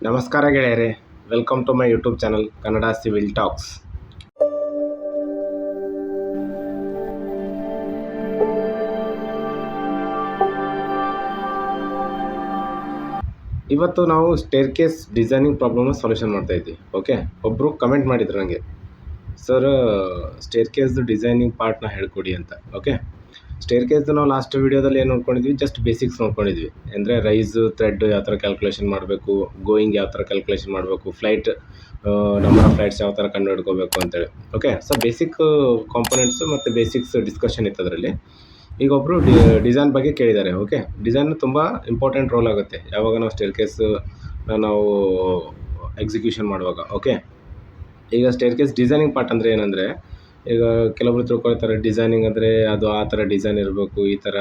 ನಮಸ್ಕಾರ ಗೆಳೆಯರೆ welcome to my YouTube channel Kannada civil talks ಇವತ್ತು ನಾವು ಸ್ಟೇರ್ ಕೇಸ್ ಡಿಸೈನಿಂಗ್ ಪ್ರಾಬ್ಲಮ್ನ ಸೊಲ್ಯೂಷನ್ ಮಾಡ್ತಾ ಇದ್ದೀವಿ ಓಕೆ ಒಬ್ಬರು ಕಮೆಂಟ್ ಮಾಡಿದ್ರು ನನಗೆ ಸರ್ ಸ್ಟೇರ್ ಕೇಸ್ದು ಡಿಸೈನಿಂಗ್ ಪಾರ್ಟ್ನ ಹೇಳ್ಕೊಡಿ ಅಂತ ಓಕೆ ಸ್ಟೇರ್ ಕೇಸ್ದು ನಾವು ಲಾಸ್ಟ್ ವೀಡಿಯೋದಲ್ಲಿ ಏನು ನೋಡ್ಕೊಂಡಿದ್ವಿ? Just basics ನೋಡ್ಕೊಂಡಿದ್ವಿ. ಅಂದರೆ ರೈಸ್ ಥ್ರೆಡ್ ಯಾವ ಥರ ಕ್ಯಾಲ್ಕುಲೇಷನ್ ಮಾಡಬೇಕು ಗೋಯಿಂಗ್ ಯಾವ ಥರ ಕ್ಯಾಲ್ಕುಲೇಷನ್ ಮಾಡಬೇಕು ಫ್ಲೈಟ್ ಆಫ್ ಫ್ಲೈಟ್ಸ್ ಯಾವ ಥರ ಕಂಡು ಹಿಡ್ಕೋಬೇಕು ಅಂತೇಳಿ ಓಕೆ ಸೊ ಬೇಸಿಕ್ ಕಾಂಪೊನೆಂಟ್ಸು ಮತ್ತು ಬೇಸಿಕ್ಸ್ ಡಿಸ್ಕಷನ್ ಇತ್ತು ಅದರಲ್ಲಿ. ಈಗ ಒಬ್ಬರು ಡಿಸೈನ್ ಬಗ್ಗೆ ಕೇಳಿದ್ದಾರೆ. ಓಕೆ ಡಿಸೈನ್ ತುಂಬ ಇಂಪಾರ್ಟೆಂಟ್ ರೋಲ್ ಆಗುತ್ತೆ. ಯಾವಾಗ ನಾವು ಸ್ಟೇರ್ ಕೇಸ್ ನಾವು ಎಕ್ಸಿಕ್ಯೂಷನ್ ಮಾಡುವಾಗ. ಓಕೆ ಈಗ ಸ್ಟೇರ್ ಕೇಸ್ ಡಿಸೈನಿಂಗ್ ಪಾರ್ಟ್ ಅಂದರೆ ಏನಂದರೆ ಈಗ ಕೆಲವೊಬ್ರು ತಿಳ್ಕೊಳ್ತಾರೆ ಡಿಸೈನಿಂಗ್ ಅಂದರೆ ಅದು ಆ ಥರ ಡಿಸೈನ್ ಇರಬೇಕು, ಈ ಥರ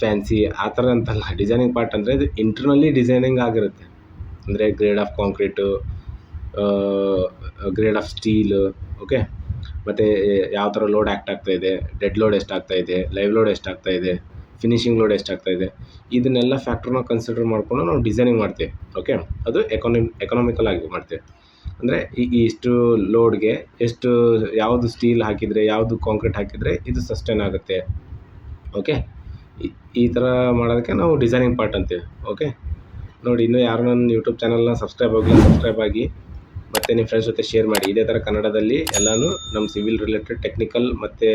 ಫ್ಯಾನ್ಸಿ ಆ ಥರ ಅಂತಲ್ಲ. ಡಿಸೈನಿಂಗ್ ಪಾರ್ಟ್ ಅಂದರೆ ಇದು ಇಂಟ್ರ್ನಲ್ಲಿ ಡಿಸೈನಿಂಗ್ ಆಗಿರುತ್ತೆ. ಅಂದರೆ grade of concrete grade of steel okay ಮತ್ತು ಯಾವ ಥರ ಲೋಡ್ ಆ್ಯಕ್ಟ್ ಆಗ್ತಾ ಇದೆ ಡೆಡ್ ಲೋಡ್ ಎಷ್ಟಾಗ್ತಾ ಇದೆ ಲೈವ್ ಲೋಡ್ ಎಷ್ಟಾಗ್ತಾ ಇದೆ ಫಿನಿಶಿಂಗ್ ಲೋಡ್ ಎಷ್ಟಾಗ್ತಾ ಇದೆ, ಇದನ್ನೆಲ್ಲ ಫ್ಯಾಕ್ಟ್ರನ್ನ ಕನ್ಸಿಡರ್ ಮಾಡಿಕೊಂಡು ನಾವು ಡಿಸೈನಿಂಗ್ ಮಾಡ್ತೀವಿ ಓಕೆ ಅದು ಎಕಾನಮಿ ಎಕನಾಮಿಕಲ್ ಆಗಿ ಮಾಡ್ತೀವಿ. ಅಂದರೆ ಈ ಇಷ್ಟು ಲೋಡ್ಗೆ ಎಷ್ಟು ಯಾವುದು ಸ್ಟೀಲ್ ಹಾಕಿದರೆ, ಯಾವುದು ಕಾಂಕ್ರೀಟ್ ಹಾಕಿದರೆ ಇದು ಸಸ್ಟೈನ್ ಆಗುತ್ತೆ. ಓಕೆ ಈ- ಥರ ಮಾಡೋದಕ್ಕೆ ನಾವು ಡಿಸೈನಿಂಗ್ ಪಾರ್ಟ್ ಅಂತೀವಿ. ಓಕೆ ನೋಡಿ, ಇನ್ನೂ ಯಾರು ನನ್ನ ಯೂಟ್ಯೂಬ್ ಚಾನಲ್ನ ಸಬ್ಸ್ಕ್ರೈಬ್ ಆಗಿಲ್ಲ ಸಬ್ಸ್ಕ್ರೈಬ್ ಆಗಿ ಮತ್ತು ನಿಮ್ಮ ಫ್ರೆಂಡ್ಸ್ ಜೊತೆ ಶೇರ್ ಮಾಡಿ. ಇದೇ ಥರ ಕನ್ನಡದಲ್ಲಿ ಎಲ್ಲನೂ ನಮ್ಮ ಸಿವಿಲ್ ರಿಲೇಟೆಡ್ ಟೆಕ್ನಿಕಲ್ ಮತ್ತು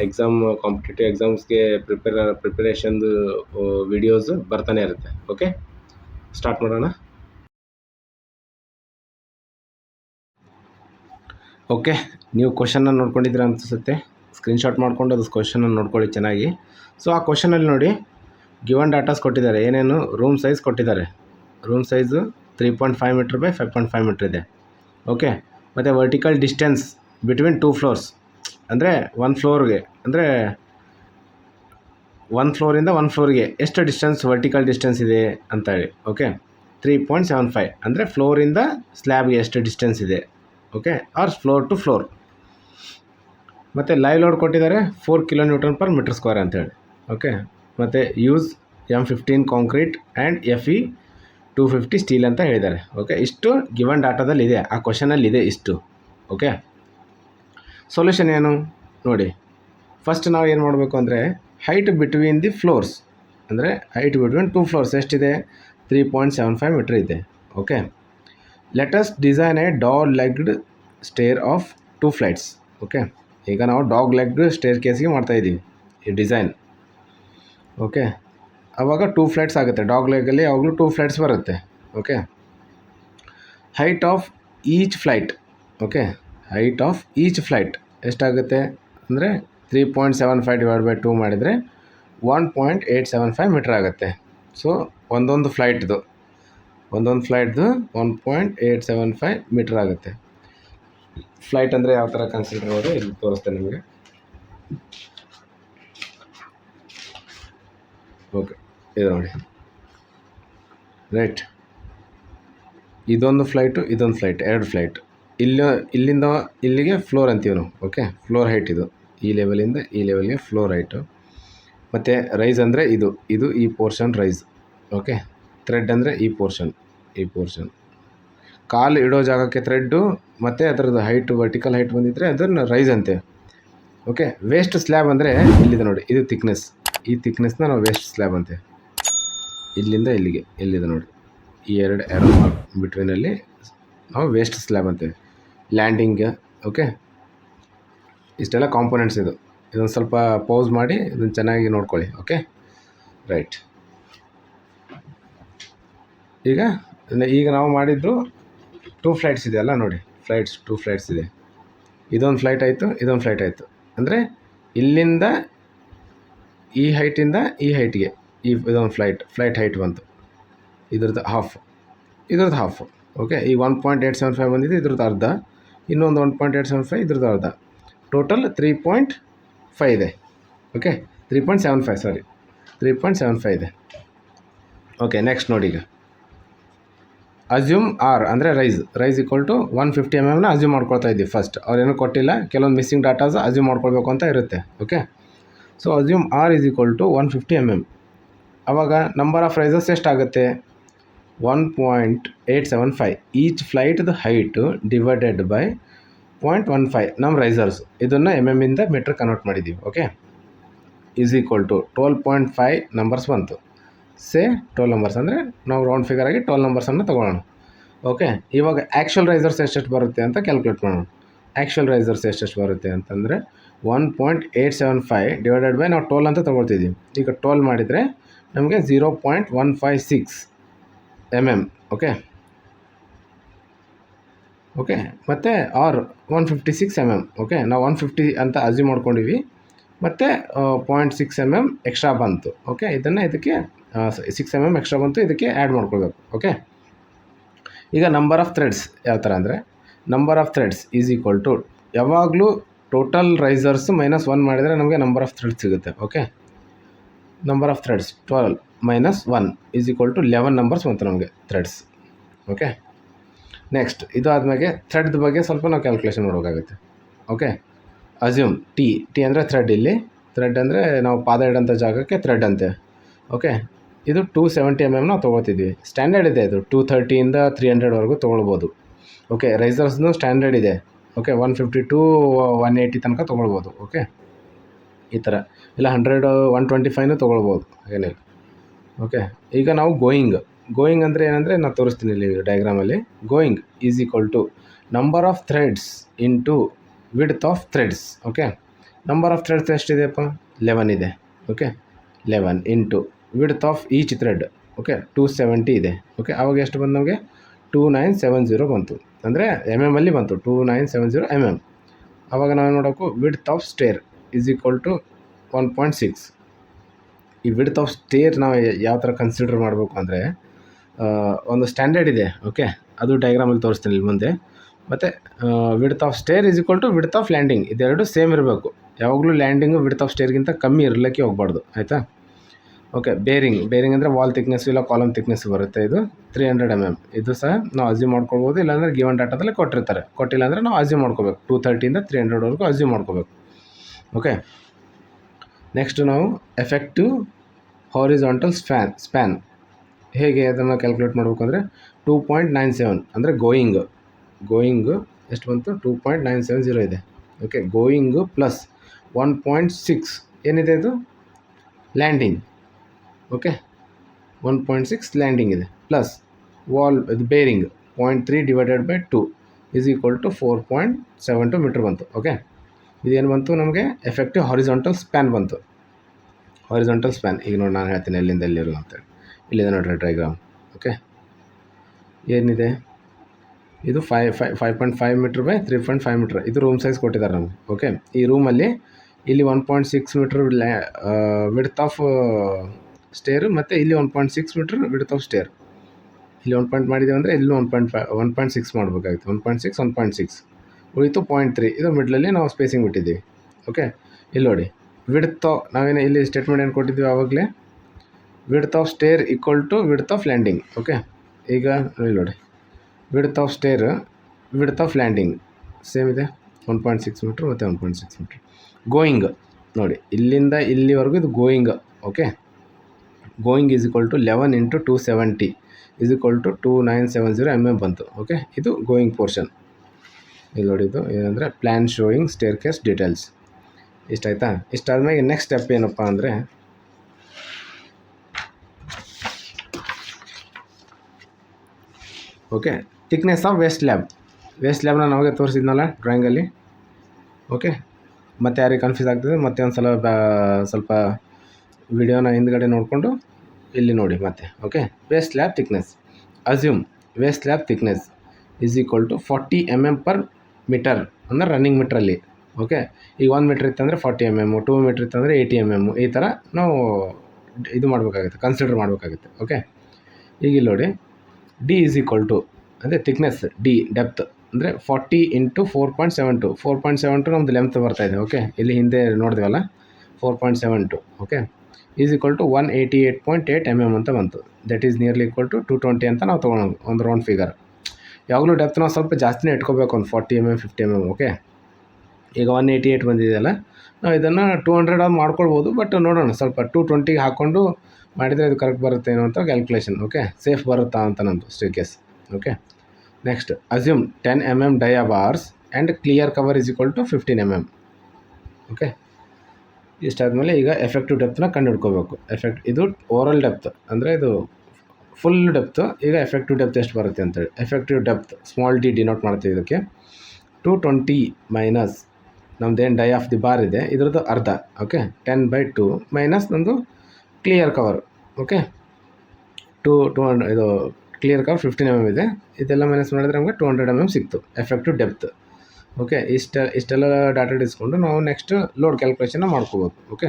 ಎಕ್ಸಾಮ್ ಕಾಂಪಿಟೇಟಿವ್ ಎಕ್ಸಾಮ್ಸ್ಗೆ ಪ್ರಿಪೇರ್ ಪ್ರಿಪರೇಷನ್ದು ವಿಡಿಯೋಸ್ ಬರ್ತಾನೆ ಇರುತ್ತೆ. ಓಕೆ ಸ್ಟಾರ್ಟ್ ಮಾಡೋಣ. ಓಕೆ, ನೀವು ಕ್ವಶನ್ನ ನೋಡ್ಕೊಂಡಿದ್ದೀರ ಅನಿಸುತ್ತೆ. ಸ್ಕ್ರೀನ್ಶಾಟ್ ಮಾಡ್ಕೊಂಡು ಅದು ಕ್ವಶನ್ನ ನೋಡ್ಕೊಳ್ಳಿ ಚೆನ್ನಾಗಿ. ಸೊ ಆ ಕ್ವಶನಲ್ಲಿ ನೋಡಿ ಗಿವನ್ ಡಾಟಾಸ್ ಕೊಟ್ಟಿದ್ದಾರೆ. ಏನೇನು? ರೂಮ್ ಸೈಜ್ ಕೊಟ್ಟಿದ್ದಾರೆ. Room size three point five metre by five point five metre ಇದೆ. ಓಕೆ ಮತ್ತು vertical distance between two floors ಅಂದರೆ ಒನ್ ಫ್ಲೋರ್ಗೆ ಅಂದರೆ ಒನ್ ಫ್ಲೋರಿಂದ ಒನ್ ಫ್ಲೋರ್ಗೆ ಎಷ್ಟು ಡಿಸ್ಟೆನ್ಸ್ ವರ್ಟಿಕಲ್ ಡಿಸ್ಟೆನ್ಸ್ ಇದೆ ಅಂತ ಹೇಳಿ. Okay three point seven five ಅಂದರೆ ಫ್ಲೋರಿಂದ ಸ್ಲ್ಯಾಬ್ಗೆ ಎಷ್ಟು ಡಿಸ್ಟೆನ್ಸ್ ಇದೆ? Okay R floor to floor ಮತ್ತು ಲೈವ್ ಲೋಡ್ ಕೊಟ್ಟಿದ್ದಾರೆ four kilo per metre square ಅಂತೇಳಿ ಓಕೆ ಮತ್ತು use M fifteen concrete and F E two fifty steel ಅಂತ ಹೇಳಿದ್ದಾರೆ. ಓಕೆ ಇಷ್ಟು ಗಿವನ್ ಡಾಟಾದಲ್ಲಿ ಇದೆ, ಆ ಕ್ವಶನಲ್ಲಿ ಇದೆ ಇಷ್ಟು. ಓಕೆ ಸೊಲ್ಯೂಷನ್ ಏನು? ನೋಡಿ ಫಸ್ಟ್ ನಾವು ಏನು ಮಾಡಬೇಕು ಅಂದರೆ ಹೈಟ್ ಬಿಟ್ವೀನ್ ದಿ ಫ್ಲೋರ್ಸ್ ಅಂದರೆ ಹೈಟ್ ಬಿಟ್ವೀನ್ ಟೂ ಫ್ಲೋರ್ಸ್ ಎಷ್ಟಿದೆ? Three point seven five metre ಇದೆ. Okay let's design a dog legged stair of two flights okay ಈಗ ನಾವು ಡಾಗ್ ಲೆಗ್ಡ್ ಸ್ಟೇರ್ ಕೇಸ್ಗೆ ಮಾಡ್ತಾಯಿದ್ದೀವಿ ಈ ಡಿಸೈನ್ ಓಕೆ ಆವಾಗ ಟೂ ಫ್ಲೈಟ್ಸ್ ಆಗುತ್ತೆ. ಡಾಗ್ ಲೆಗಲ್ಲಿ ಯಾವಾಗಲೂ ಟೂ ಫ್ಲೈಟ್ಸ್ ಬರುತ್ತೆ. Okay height of each flight okay height of each flight ಎಷ್ಟಾಗುತ್ತೆ? ಅಂದರೆ three point seven five divide by two ಮಾಡಿದರೆ one point eight seven five metre ಆಗುತ್ತೆ. ಸೊ ಒಂದೊಂದು ಫ್ಲೈಟ್ದು ಒಂದೊಂದು ಫ್ಲೈಟ್ದು one point eight seven five metre ಆಗುತ್ತೆ. Flight ಅಂದರೆ ಯಾವ ಥರ ಕನ್ಸಿಡರ್ ಮಾಡೋದು ಇಲ್ಲಿ ತೋರಿಸ್ತೇನೆ ನಿಮಗೆ. ಓಕೆ ಇದು ನೋಡಿ. ರೈಟ್ ಇದೊಂದು ಫ್ಲೈಟು ಇದೊಂದು ಫ್ಲೈಟ್ ಎರಡು ಫ್ಲೈಟ್ ಇಲ್ಲಿ, ಇಲ್ಲಿಂದ ಇಲ್ಲಿಗೆ ಫ್ಲೋರ್ ಅಂತೀವಿ ನಾವು ಓಕೆ ಫ್ಲೋರ್ ಹೈಟ್ ಇದು. ಈ ಲೆವೆಲಿಂದ ಈ ಲೆವೆಲ್ಗೆ ಫ್ಲೋರ್ ಹೈಟು ಮತ್ತು ರೈಸ್ ಅಂದರೆ ಇದು ಇದು ಈ ಪೋರ್ಷನ್ ರೈಸ್ ಓಕೆ ಥ್ರೆಡ್ ಅಂದರೆ ಈ ಪೋರ್ಷನ್ ಈ ಪೋರ್ಷನ್ ಕಾಲು ಇಡೋ ಜಾಗಕ್ಕೆ ಥ್ರೆಡ್ಡು ಮತ್ತು ಅದರದ್ದು ಹೈಟ್ ವರ್ಟಿಕಲ್ ಹೈಟ್ ಬಂದಿದ್ದರೆ ಅದನ್ನು ರೈಸ್ ಅಂತೆ. ಓಕೆ ವೇಸ್ಟ್ ಸ್ಲ್ಯಾಬ್ ಅಂದರೆ ಇಲ್ಲಿದೆ ನೋಡಿ, ಇದು ಥಿಕ್ನೆಸ್ ಈ ಥಿಕ್ನೆಸ್ನ ನಾವು ವೇಸ್ಟ್ ಸ್ಲ್ಯಾಬ್ ಅಂತೆ. ಇಲ್ಲಿಂದ ಇಲ್ಲಿಗೆ, ಇಲ್ಲಿದೆ ನೋಡಿ. ಈ ಎರಡು ಎರಡು ಮಾರ್ಕ್ ಬಿಟ್ವೀನಲ್ಲಿ ನಾವು ವೇಸ್ಟ್ ಸ್ಲ್ಯಾಬ್ ಅಂತೇವೆ ಲ್ಯಾಂಡಿಂಗ್ ಓಕೆ ಇಷ್ಟೆಲ್ಲ ಕಾಂಪೊನೆಂಟ್ಸ್ ಇದು. ಇದೊಂದು ಸ್ವಲ್ಪ ಪೌಸ್ ಮಾಡಿ, ಇದನ್ನು ಚೆನ್ನಾಗಿ ನೋಡ್ಕೊಳ್ಳಿ ಓಕೆ ರೈಟ್ ಈಗ ಈಗ ನಾವು ಮಾಡಿದ್ದು ಟೂ ಫ್ಲೈಟ್ಸ್ ಇದೆ ಅಲ್ಲ ನೋಡಿ. ಫ್ಲೈಟ್ಸ್ ಟೂ ಫ್ಲೈಟ್ಸ್ ಇದೆ. ಇದೊಂದು ಫ್ಲೈಟ್ ಆಯಿತು, ಇದೊಂದು ಫ್ಲೈಟ್ ಆಯಿತು. ಅಂದರೆ ಇಲ್ಲಿಂದ ಈ ಹೈಟಿಂದ ಈ ಹೈಟ್ಗೆ ಈ ಇದೊಂದು ಫ್ಲೈಟ್ ಫ್ಲೈಟ್ ಹೈಟ್ ಬಂತು. ಇದ್ರದ್ದು ಹಾಫ್ ಇದ್ರದ್ದು ಹಾಫ್ ಓಕೆ ಈ one point eight seven five ಬಂದಿದೆ, ಇದ್ರದ್ದು ಅರ್ಧ. ಇನ್ನೊಂದು one point eight seven five ಇದ್ರದ್ದು ಅರ್ಧ. ಟೋಟಲ್ ತ್ರೀ ಪಾಯಿಂಟ್ ಫೈವ್ ಇದೆ. Okay three point seven five sorry three point seven five ಇದೆ. ಓಕೆ ನೆಕ್ಸ್ಟ್ ನೋಡಿ ಈಗ. ಅಸ್ಯೂಮ್ ಆರ್ ಅಂದರೆ rise rise equal to one fifty M ಎಮ್ನ assume ಮಾಡ್ಕೊಳ್ತಾ ಇದ್ದೀವಿ first ಅವ್ರೇನು ಕೊಟ್ಟಿಲ್ಲ, ಕೆಲವೊಂದು ಮಿಸ್ಸಿಂಗ್ ಡಾಟಾಸ್ ಅಸ್ಯೂಮ್ ಮಾಡ್ಕೊಳ್ಬೇಕು ಅಂತ ಇರುತ್ತೆ okay so assume R is equal to one fifty M M ಆವಾಗ ನಂಬರ್ ಆಫ್ ರೈಸಸ್ ಎಷ್ಟಾಗುತ್ತೆ? One point eight seven five each ಫ್ಲೈಟ್ದು height divided by point one five ನಮ್ಮ ರೈಸರ್ಸ್ ಇದನ್ನು ಎಂ ಎಂ ಇಂದ metre convert ಮಾಡಿದ್ದೀವಿ okay is equal to twelve point five numbers ಬಂತು. Say twelve numbers ಅಂದರೆ ನಾವು round figure ಆಗಿ twelve ನಂಬರ್ಸನ್ನು ತೊಗೊಳ್ಳೋಣ. ಓಕೆ ಇವಾಗ ಆ್ಯಕ್ಚುಲ್ ರೈಸರ್ಸ್ ಎಷ್ಟೆಷ್ಟು ಬರುತ್ತೆ ಅಂತ ಕ್ಯಾಲ್ಕುಲೇಟ್ ಮಾಡೋಣ. ಆ್ಯಕ್ಚುಲ್ ರೈಸರ್ಸ್ ಎಷ್ಟೆಷ್ಟು ಬರುತ್ತೆ ಅಂತಂದರೆ one point eight seven five divided by ನಾವು ಟೋಲ್ ಅಂತ ತೊಗೊಳ್ತಿದ್ದೀವಿ ಈಗ ಟೋಲ್ ಮಾಡಿದರೆ ನಮಗೆ zero point one five six M M okay okay ಮತ್ತು R one fifty six M M okay ನಾವು ಒನ್ ಫಿಫ್ಟಿ ಅಂತ ಅಸ್ಯೂಮ್ ಮಾಡ್ಕೊಂಡಿವಿ ಮತ್ತು point six M M extra ಬಂತು ಓಕೆ ಇದನ್ನು ಇದಕ್ಕೆ ಸಿಕ್ಸ್ ಎಂ ಎಂ ಎಕ್ಸ್ಟ್ರಾ ಬಂತು ಇದಕ್ಕೆ ಆ್ಯಡ್ ಮಾಡ್ಕೊಳ್ಬೇಕು ಓಕೆ ಈಗ ನಂಬರ್ ಆಫ್ ಥ್ರೆಡ್ಸ್ ಯಾವ ಥರ ಅಂದರೆ number of threads is equal to ಯಾವಾಗಲೂ ಟೋಟಲ್ ರೈಸರ್ಸ್ ಮೈನಸ್ ಒನ್ ಮಾಡಿದರೆ ನಮಗೆ ನಂಬರ್ ಆಫ್ ಥ್ರೆಡ್ಸ್ ಸಿಗುತ್ತೆ okay number of threads twelve minus one is equal to eleven numbers ಬಂತು ನಮಗೆ ಥ್ರೆಡ್ಸ್ ಓಕೆ ನೆಕ್ಸ್ಟ್ ಇದು ಆದಮೇಲೆ ಥ್ರೆಡ್ದ ಬಗ್ಗೆ ಸ್ವಲ್ಪ ನಾವು ಕ್ಯಾಲ್ಕುಲೇಷನ್ ಮಾಡಬೇಕಾಗುತ್ತೆ ಓಕೆ ಅಸ್ಯೂಮ್ ಟಿ ಟಿ ಅಂದರೆ ಥ್ರೆಡ್ ಇಲ್ಲಿ ಥ್ರೆಡ್ ಅಂದರೆ ನಾವು ಪಾದ ಇಡೋಂಥ ಜಾಗಕ್ಕೆ ಥ್ರೆಡ್ ಅಂತೆ ಓಕೆ ಇದು ಟೂ ಸೆವೆಂಟಿ ಎಂ ಎಂ ನಾವು ತೊಗೊಳ್ತಿದ್ವಿ ಸ್ಟ್ಯಾಂಡರ್ಡ್ ಇದೆ ಇದು. ಟೂ ಥರ್ಟಿಯಿಂದ ತ್ರೀ ಹಂಡ್ರೆಡ್ವರೆಗೂ ತೊಗೊಳ್ಬೋದು. ಓಕೆ ರೈಸರ್ಸ್ನು ಸ್ಟ್ಯಾಂಡರ್ಡ್ ಇದೆ. Okay one fifty to one eighty ತನಕ ತೊಗೊಳ್ಬೋದು. ಓಕೆ ಈ ಥರ. ಇಲ್ಲ ಹಂಡ್ರೆಡ್ ಒನ್ ಟ್ವೆಂಟಿ ಫೈವ್ನು ತೊಗೊಳ್ಬೋದು. ಏನಿಲ್ಲ. ಓಕೆ ಈಗ ನಾವು ಗೋಯಿಂಗ್ ಗೋಯಿಂಗ್ ಅಂದರೆ ಏನಂದರೆ ನಾನು ತೋರಿಸ್ತೀನಿ ಇಲ್ಲಿ ಡಯಾಗ್ರಾಮಲ್ಲಿ going is equal to number of threads into width of threads okay number of threads ಎಷ್ಟಿದೆಯಪ್ಪ? Eleven ಇದೆ. Okay eleven into width of each thread okay two seventy ಇದೆ. ಓಕೆ ಆವಾಗ ಎಷ್ಟು ಬಂದು ನಮಗೆ? ಟೂ ನೈನ್ ಸೆವೆನ್ ಜೀರೋ ಬಂತು. ಅಂದರೆ M M ಅಲ್ಲಿ ಬಂತು two nine seven zero M M ಆವಾಗ ನಾವು ನೋಡೋಕು width of stair is equal to one point six ಈ ವಿಡ್ತ್ ಆಫ್ ಸ್ಟೇರ್ ನಾವು ಯಾವ ಥರ ಕನ್ಸಿಡರ್ ಮಾಡಬೇಕು ಅಂದರೆ ಒಂದು ಸ್ಟ್ಯಾಂಡರ್ಡ್ ಇದೆ ಓಕೆ ಅದು ಡಯಾಗ್ರಾಮಲ್ಲಿ ತೋರಿಸ್ತೀನಿ ಇಲ್ಲಿ ಮುಂದೆ. ಮತ್ತು width of stair is equal to width of landing ಇದೆರಡು ಸೇಮ್ ಇರಬೇಕು. ಯಾವಾಗಲೂ ಲ್ಯಾಂಡಿಂಗು ವಿಡ್ತ್ ಆಫ್ ಸ್ಟೇರ್ಗಿಂತ ಕಮ್ಮಿ ಇರಲಿಕ್ಕೆ ಹೋಗ್ಬಾರ್ದು, ಆಯಿತಾ? ಓಕೆ ಬೇರಿಂಗ್ ಬೇರಿಂಗ್ ಅಂದರೆ ವಾಲ್ ತಿಕ್ನೆಸ್ ಇಲ್ಲ ಕಾಲಮ್ ತಿಕ್ನೆಸ್ ಬರುತ್ತೆ ಇದು. ತ್ರೀ ಹಂಡ್ರೆಡ್ ಎಂ ಎಂ ಇದು ಸಹ ನಾವು ಅಸ್ಯೂಮ್ ಮಾಡ್ಕೊಳ್ಬೋದು, ಇಲ್ಲಾಂದರೆ ಗಿವನ್ ಡಾಟಾದಲ್ಲಿ ಕೊಟ್ಟಿರ್ತಾರೆ. ಕೊಟ್ಟಿಲ್ಲ ಅಂದರೆ ನಾವು ಅಸ್ಯೂಮ್ ಮಾಡ್ಕೋಬೇಕು. ಟೂ ತರ್ಟಿಯಿಂದ ತ್ರೀ ಹಂಡ್ರೆಡ್ವರೆಗೂ ಅಸ್ಯೂಮ್ ಮಾಡ್ಕೋಬೇಕು. ಓಕೆ ನೆಕ್ಸ್ಟ್ ನಾವು ಎಫೆಕ್ಟಿವ್ ಹಾರಿಜಾಂಟಲ್ ಸ್ಪ್ಯಾನ್ ಸ್ಪ್ಯಾನ್ ಹೇಗೆ ಅದನ್ನು ಕ್ಯಾಲ್ಕುಲೇಟ್ ಮಾಡಬೇಕು ಅಂದರೆ ಟೂ ಪಾಯಿಂಟ್ ನೈನ್ ಸೆವೆನ್ ಅಂದರೆ ಗೋಯಿಂಗ್ ಗೋಯಿಂಗು ಎಷ್ಟು ಬಂತು? Two point nine seven zero ಇದೆ. Okay going plus one point six ಏನಿದೆ ಇದು? Landing okay? One point six landing ಇದೆ. ಪ್ಲಸ್ ವಾಲ್ ಇದು bearing point three divided by two is equal to four point seven two metre ಬಂತು. Okay? ಇದೇನು ಬಂತು ನಮಗೆ? Effective horizontal span ಬಂತು. Horizontal span ಈಗ ನೋಡಿ ನಾನು ಹೇಳ್ತೀನಿ ಎಲ್ಲಿಂದ ಎಲ್ಲಿರು ಅಂತೇಳಿ ಇಲ್ಲಿದೆ ನೋಡಿರಿ ಡ್ರೈಗ್ರಾಮ್ ಓಕೆ? ಏನಿದೆ? ಇದು fi fi five point five metre by three point five metre ಇದು ರೂಮ್ ಸೈಜ್ ಕೊಟ್ಟಿದ್ದಾರೆ ನಮಗೆ. ಓಕೆ? ಈ ರೂಮಲ್ಲಿ ಇಲ್ಲಿ one point six metre width of stair ಮತ್ತು ಇಲ್ಲಿ one point six metre width of stair ಇಲ್ಲಿ ಒನ್ ಪಾಯಿಂಟ್ ಮಾಡಿದ್ದೀವಿ ಅಂದರೆ ಇಲ್ಲೂ one point fi one point six ಮಾಡಬೇಕಾಗಿತ್ತು. One point six one point six ಉಳಿತು ಪಾಯಿಂಟ್ ತ್ರೀ ಇದು ಮಿಡ್ಲಲ್ಲಿ ನಾವು ಸ್ಪೇಸಿಂಗ್ ಬಿಟ್ಟಿದ್ದೀವಿ. ಓಕೆ ಇಲ್ಲಿ ನೋಡಿ. ವಿಡ್ತ್ ನಾವೇನು ಇಲ್ಲಿ ಸ್ಟೇಟ್ಮೆಂಟ್ ಏನು ಕೊಟ್ಟಿದ್ವಿ ಆವಾಗಲೇ? Width of stair equal to width of landing okay ಈಗ ಇಲ್ಲಿ ನೋಡಿ. Width of stair width of landing same ಇದೆ. ಒನ್ ಪಾಯಿಂಟ್ ಸಿಕ್ಸ್ ಮೀಟ್ರ್ ಮತ್ತು one point six metre going ನೋಡಿ. ಇಲ್ಲಿಂದ ಇಲ್ಲಿವರೆಗೂ ಇದು going okay going is equal to eleven into two seventy is equal to two nine seven zero M M ಬಂತು. Okay ಇದು going portion ಇಲ್ಲಿ ನೋಡಿದ್ದು ಏನಂದರೆ plan showing staircase details ಇಷ್ಟಾಯ್ತಾ ಇಷ್ಟಾದ್ಮೇಲೆ ನೆಕ್ಸ್ಟ್ ಸ್ಟೆಪ್ ಏನಪ್ಪ ಅಂದರೆ okay thickness of waist slab waist ಲ್ಯಾಬ್ನ ನಮಗೆ ತೋರಿಸಿದ್ನಲ್ಲ ಡ್ರಾಯಿಂಗಲ್ಲಿ ಓಕೆ ಮತ್ತೆ ಯಾರಿಗೆ ಕನ್ಫ್ಯೂಸ್ ಆಗ್ತದೆ? ಮತ್ತೆ ಒಂದು ಸಲ ಸ್ವಲ್ಪ ವಿಡಿಯೋನ ಹಿಂದ್ಗಡೆ ನೋಡಿಕೊಂಡು ಇಲ್ಲಿ ನೋಡಿ ಮತ್ತೆ okay waist slab thickness assume waist slab thickness is equal to forty M M per metre ಅಂದರೆ ರನ್ನಿಂಗ್ ಮೀಟ್ರಲ್ಲಿ ಓಕೆ ಈಗ ಒಂದು ಮೀಟ್ರ್ ಇತ್ತಂದರೆ forty M M two metre ಇತ್ತಂದರೆ ಏಯ್ಟಿ ಎಂ ಎಮ್ಮು ಈ ಥರ ನಾವು ಇದು ಮಾಡಬೇಕಾಗುತ್ತೆ ಕನ್ಸಿಡರ್ ಮಾಡಬೇಕಾಗುತ್ತೆ ಓಕೆ ಈಗ ಇಲ್ಲಿ ನೋಡಿ ಡಿ ಈಸ್ ಈಕ್ವಲ್ ಟು ಅಂದರೆ ಥಿಕ್ನೆಸ್ ಡಿ ಡೆಪ್ತ್ ಅಂದರೆ forty into four point seven two four point seven two ನಮ್ಮದು ಲೆಂತ್ ಬರ್ತಾ ಇದೆ ಓಕೆ ಇಲ್ಲಿ ಹಿಂದೆ ನೋಡಿದ್ವಲ್ಲ? Four point seven two okay is equal to one eighty eight point eight M M ಅಂತ ಬಂತು. That is nearly equal to two twenty ಅಂತ ನಾವು ತೊಗೊಳೋದು ಒಂದು ರೌಂಡ್ ಫಿಗರ್ ಯಾವಾಗಲೂ ಡೆಪ್ತ್ ನಾವು ಸ್ವಲ್ಪ ಜಾಸ್ತಿನೇ ಇಟ್ಕೋಬೇಕು, ಒಂದು forty M M fifty M M okay ಈಗ ಒನ್ ಏಯ್ಟಿ ಏಯ್ಟ್ ಬಂದಿದೆಯಲ್ಲ ನಾವು ಇದನ್ನು ಟೂ ಹಂಡ್ರೆಡ್ ಅದು ಮಾಡ್ಕೊಳ್ಬೋದು ಬಟ್ ನೋಡೋಣ, ಸ್ವಲ್ಪ ಟೂ ಟ್ವೆಂಟಿಗೆ ಹಾಕ್ಕೊಂಡು ಮಾಡಿದರೆ ಇದು ಕರೆಕ್ಟ್ ಬರುತ್ತೆ ಏನೋ ಅಂತ ಕ್ಯಾಲ್ಕುಲೇಷನ್ ಓಕೆ ಸೇಫ್ ಬರುತ್ತಾ ಅಂತ ನಮ್ಮದು staircase okay next assume ten M M dia bars and clear cover is equal to fifteen M M okay ಇಷ್ಟಾದಮೇಲೆ ಈಗ ಎಫೆಕ್ಟಿವ್ ಡೆಪ್ತ್ನ ಕಂಡುಹಿಡ್ಕೋಬೇಕು. ಎಫೆಕ್ಟ್ ಇದು ಓವರಲ್ ಡೆಪ್ತ್ ಅಂದರೆ ಇದು ಫುಲ್ ಡೆಪ್ತ್ ಈಗ ಎಫೆಕ್ಟಿವ್ ಡೆಪ್ತ್ ಎಷ್ಟು ಬರುತ್ತೆ ಅಂತೇಳಿ. Effective depth small D denote ಮಾಡ್ತೀವಿ ಇದಕ್ಕೆ. ಟು ಟ್ವೆಂಟಿ ಮೈನಸ್ ನಮ್ದೇನು ಡೈ ಆಫ್ ದಿ ಬಾರ್ ಇದೆ, ಇದ್ರದ್ದು ಅರ್ಧ okay ten by two minus ನಮ್ಮದು clear cover okay two two hundred ಇದು clear cover fifteen M M ಇದೆ. ಇದೆಲ್ಲ ಮೈನಸ್ ಮಾಡಿದ್ರೆ ನಮಗೆ ಟು ಹಂಡ್ರೆಡ್ ಎಂ ಎಂ ಸಿಕ್ತು. ಎಫೆಕ್ಟಿವ್ ಡೆಪ್ತ್ ಓಕೆ ಇಷ್ಟ ಇಷ್ಟೆಲ್ಲ ಡಾಟಾ ಇಸ್ಕೊಂಡು ನಾವು ನೆಕ್ಸ್ಟ್ ಲೋಡ್ ಕ್ಯಾಲ್ಕುಲೇಷನ್ನ ಮಾಡ್ಕೋಬೋದು ಓಕೆ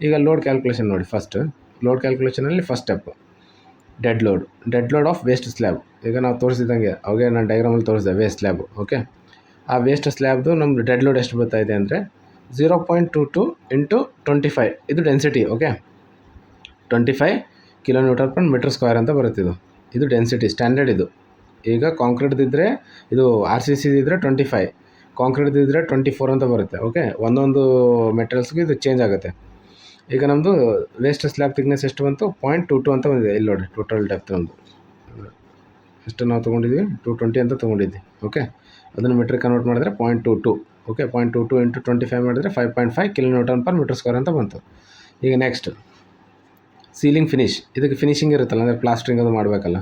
ಈಗ ಲೋಡ್ ಕ್ಯಾಲ್ಕುಲೇಷನ್ ನೋಡಿ first load ಕ್ಯಾಲ್ಕುಲೇಷನಲ್ಲಿ first step dead load dead load of waist slab ಈಗ ನಾವು ತೋರಿಸಿದಂಗೆ, ಅವಾಗೆ ನಾನು ಡೈಗ್ರಾಮಲ್ಲಿ ತೋರಿಸಿದೆ ವೇಸ್ಟ್ ಸ್ಲ್ಯಾಬ್ ಓಕೆ ಆ ವೇಸ್ಟ್ ಸ್ಲ್ಯಾಬ್ದು ನಮ್ಮದು ಡೆಡ್ ಲೋಡ್ ಎಷ್ಟು ಬರ್ತಾ ಇದೆ ಅಂದರೆ zero point two two into twenty five ಇದು density okay twenty five kilometre per metre square ಅಂತ ಬರುತ್ತೆ ಇದು. ಇದು ಡೆನ್ಸಿಟಿ ಸ್ಟ್ಯಾಂಡರ್ಡ್ ಇದು. ಈಗ ಕಾಂಕ್ರೀಟ್ದಿದ್ದರೆ ಇದು ಆರ್ ಸಿ ಸಿ ಇದ್ದರೆ ಟ್ವೆಂಟಿ ಫೈವ್ ಕಾಂಕ್ರೀಟ್ದಿದ್ದರೆ ಟ್ವೆಂಟಿ ಫೋರ್ ಅಂತ ಬರುತ್ತೆ ಓಕೆ ಒಂದೊಂದು ಮೆಟೀರಿಯಲ್ಸ್ಗೆ ಇದು ಚೇಂಜ್ ಆಗುತ್ತೆ. ಈಗ ನಮ್ಮದು ವೇಸ್ಟ್ ಸ್ಲ್ಯಾಬ್ ಥಿಕ್ನೆಸ್ ಎಷ್ಟು ಬಂತು? ಪಾಯಿಂಟ್ ಟು ಟು ಅಂತ ಬಂದಿದೆ, ಇಲ್ಲಿ ನೋಡಿ ಟೋಟಲ್ ಡೆಪ್ತ್ ಒಂದು ಎಷ್ಟು ನಾವು ತೊಗೊಂಡಿದ್ವಿ? ಟು ಟ್ವೆಂಟಿ ಅಂತ ತೊಗೊಂಡಿದ್ವಿ ಓಕೆ ಅದನ್ನು ಮೀಟ್ರ್ ಕನ್ವರ್ಟ್ ಮಾಡಿದ್ರೆ point two two okay point two two into twenty five ಮಾಡಿದ್ರೆ five point five kilometre per metre square ಅಂತ ಬಂತು. ಈಗ ನೆಕ್ಸ್ಟ್ ಸೀಲಿಂಗ್ ಫಿನಿಶ್ ಇದಕ್ಕೆ ಫಿನಿಶಿಂಗ್ ಇರುತ್ತಲ್ಲ, ಅಂದರೆ ಪ್ಲಾಸ್ಟ್ರಿಂಗ್ ಅದು ಮಾಡಬೇಕಲ್ಲ.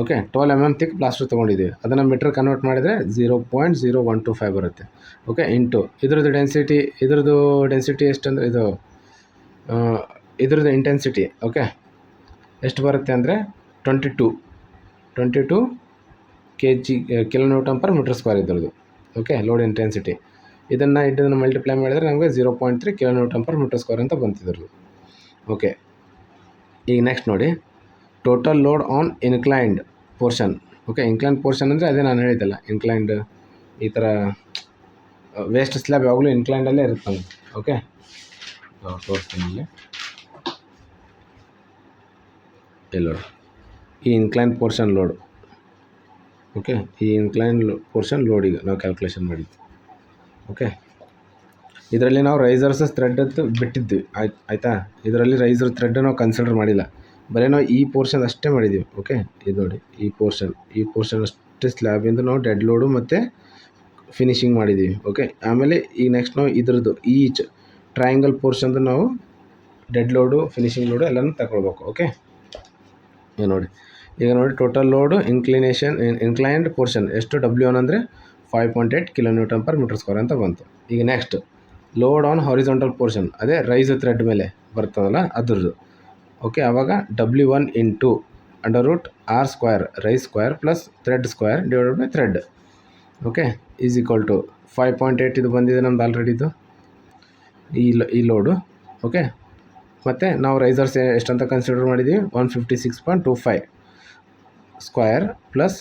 Okay twelve M M thick plaster ತೊಗೊಂಡಿದ್ದೀವಿ. ಅದನ್ನು ಮೀಟ್ರ್ ಕನ್ವರ್ಟ್ ಮಾಡಿದರೆ zero point zero one two five ಬರುತ್ತೆ. ಓಕೆ ಇಂಟು ಇದ್ರದ್ದು ಡೆನ್ಸಿಟಿ ಇದ್ರದ್ದು ಡೆನ್ಸಿಟಿ ಎಷ್ಟಂದರೆ ಇದು ಇದ್ರದ್ದು ಇಂಟೆನ್ಸಿಟಿ ಓಕೆ ಎಷ್ಟು ಬರುತ್ತೆ ಅಂದರೆ twenty two twenty two K G kilometre per metre square ಇದ್ರದ್ದು. ಓಕೆ ಲೋಡ್ ಇಂಟೆನ್ಸಿಟಿ ಇದನ್ನು ಇದನ್ನು ಮಲ್ಟಿಪ್ಲೈ ಮಾಡಿದರೆ ನಮಗೆ zero point three kilometre per metre square ಅಂತ ಬಂತಿದ್ರದ್ದು. ಓಕೆ ಈಗ ನೆಕ್ಸ್ಟ್ ನೋಡಿ. Total load on inclined portion okay incline portion ಅಂದರೆ ಅದೇ ನಾನು ಹೇಳಿದ್ದಲ್ಲ. ಇನ್ಕ್ಲೈನ್ಡ್ ಈ ಥರ ವೇಸ್ಟ್ ಸ್ಲ್ಯಾಬ್ ಯಾವಾಗಲೂ ಇನ್ಕ್ಲೈಂಡಲ್ಲೇ ಇರುತ್ತೆ ಓಕೆ ತೋರಿಸ್ತೀನಿ ಇಲ್ಲಿ ಲೋಡ್ ಈ ಇನ್ಕ್ಲೈನ್ ಪೋರ್ಷನ್ ಲೋಡ್ ಓಕೆ ಈ ಇನ್ಕ್ಲೈನ್ ಪೋರ್ಷನ್ ಲೋಡ್ ಈಗ ನಾವು ಕ್ಯಾಲ್ಕುಲೇಷನ್ ಮಾಡಿದ್ವಿ ಓಕೆ ಇದರಲ್ಲಿ ನಾವು ರೈಸರ್ಸ್ ಥ್ರೆಡ್ ಬಿಟ್ಟಿದ್ವಿ. ಆಯ್ತು ಆಯಿತಾ? ಇದರಲ್ಲಿ ರೈಸರ್ ಥ್ರೆಡ್ ನಾವು ಕನ್ಸಿಡರ್ ಮಾಡಿಲ್ಲ. ಬರೀ ನಾವು ಈ ಪೋರ್ಷನ್ ಅಷ್ಟೇ ಮಾಡಿದ್ದೀವಿ ಓಕೆ ಇದು ನೋಡಿ, ಈ ಪೋರ್ಷನ್ ಈ ಪೋರ್ಷನ್ ಅಷ್ಟೇ ಸ್ಲ್ಯಾಬಿಂದ ನಾವು ಡೆಡ್ ಲೋಡು ಮತ್ತು ಫಿನಿಶಿಂಗ್ ಮಾಡಿದ್ದೀವಿ ಓಕೆ ಆಮೇಲೆ ಈಗ ನೆಕ್ಸ್ಟ್ ನಾವು ಇದ್ರದ್ದು ಈಚ್ ಟ್ರಯಾಂಗಲ್ ಪೋರ್ಷನ್ದು ನಾವು ಡೆಡ್ ಲೋಡು ಫಿನಿಶಿಂಗ್ ಲೋಡು ಎಲ್ಲನೂ ತಗೊಳ್ಬೇಕು ಓಕೆ ಈಗ ನೋಡಿ ಈಗ ನೋಡಿ total load inclination inclined portion ಎಷ್ಟು ಡಬ್ಲ್ಯೂ ಒನ್ ಅಂದರೆ five point eight kilometre per metre square ಅಂತ ಬಂತು. ಈಗ next load on horizontal portion ಅದೇ ರೈಸ್ ಥ್ರೆಡ್ ಮೇಲೆ ಬರ್ತದಲ್ಲ, ಅದ್ರದ್ದು. ಓಕೆ ಆವಾಗ W one into under root R square rise square plus thread square divided by thread okay is equal to five point eight ಇದು ಬಂದಿದೆ ನಮ್ದು ಆಲ್ರೆಡಿ ಇದು. ಈ ಲ ಈ ಲೋಡು ಓಕೆ ಮತ್ತು ನಾವು ರೈಸರ್ಸ್ ಎಷ್ಟಂತ ಕನ್ಸಿಡರ್ ಮಾಡಿದ್ದೀವಿ one fifty six point two five square plus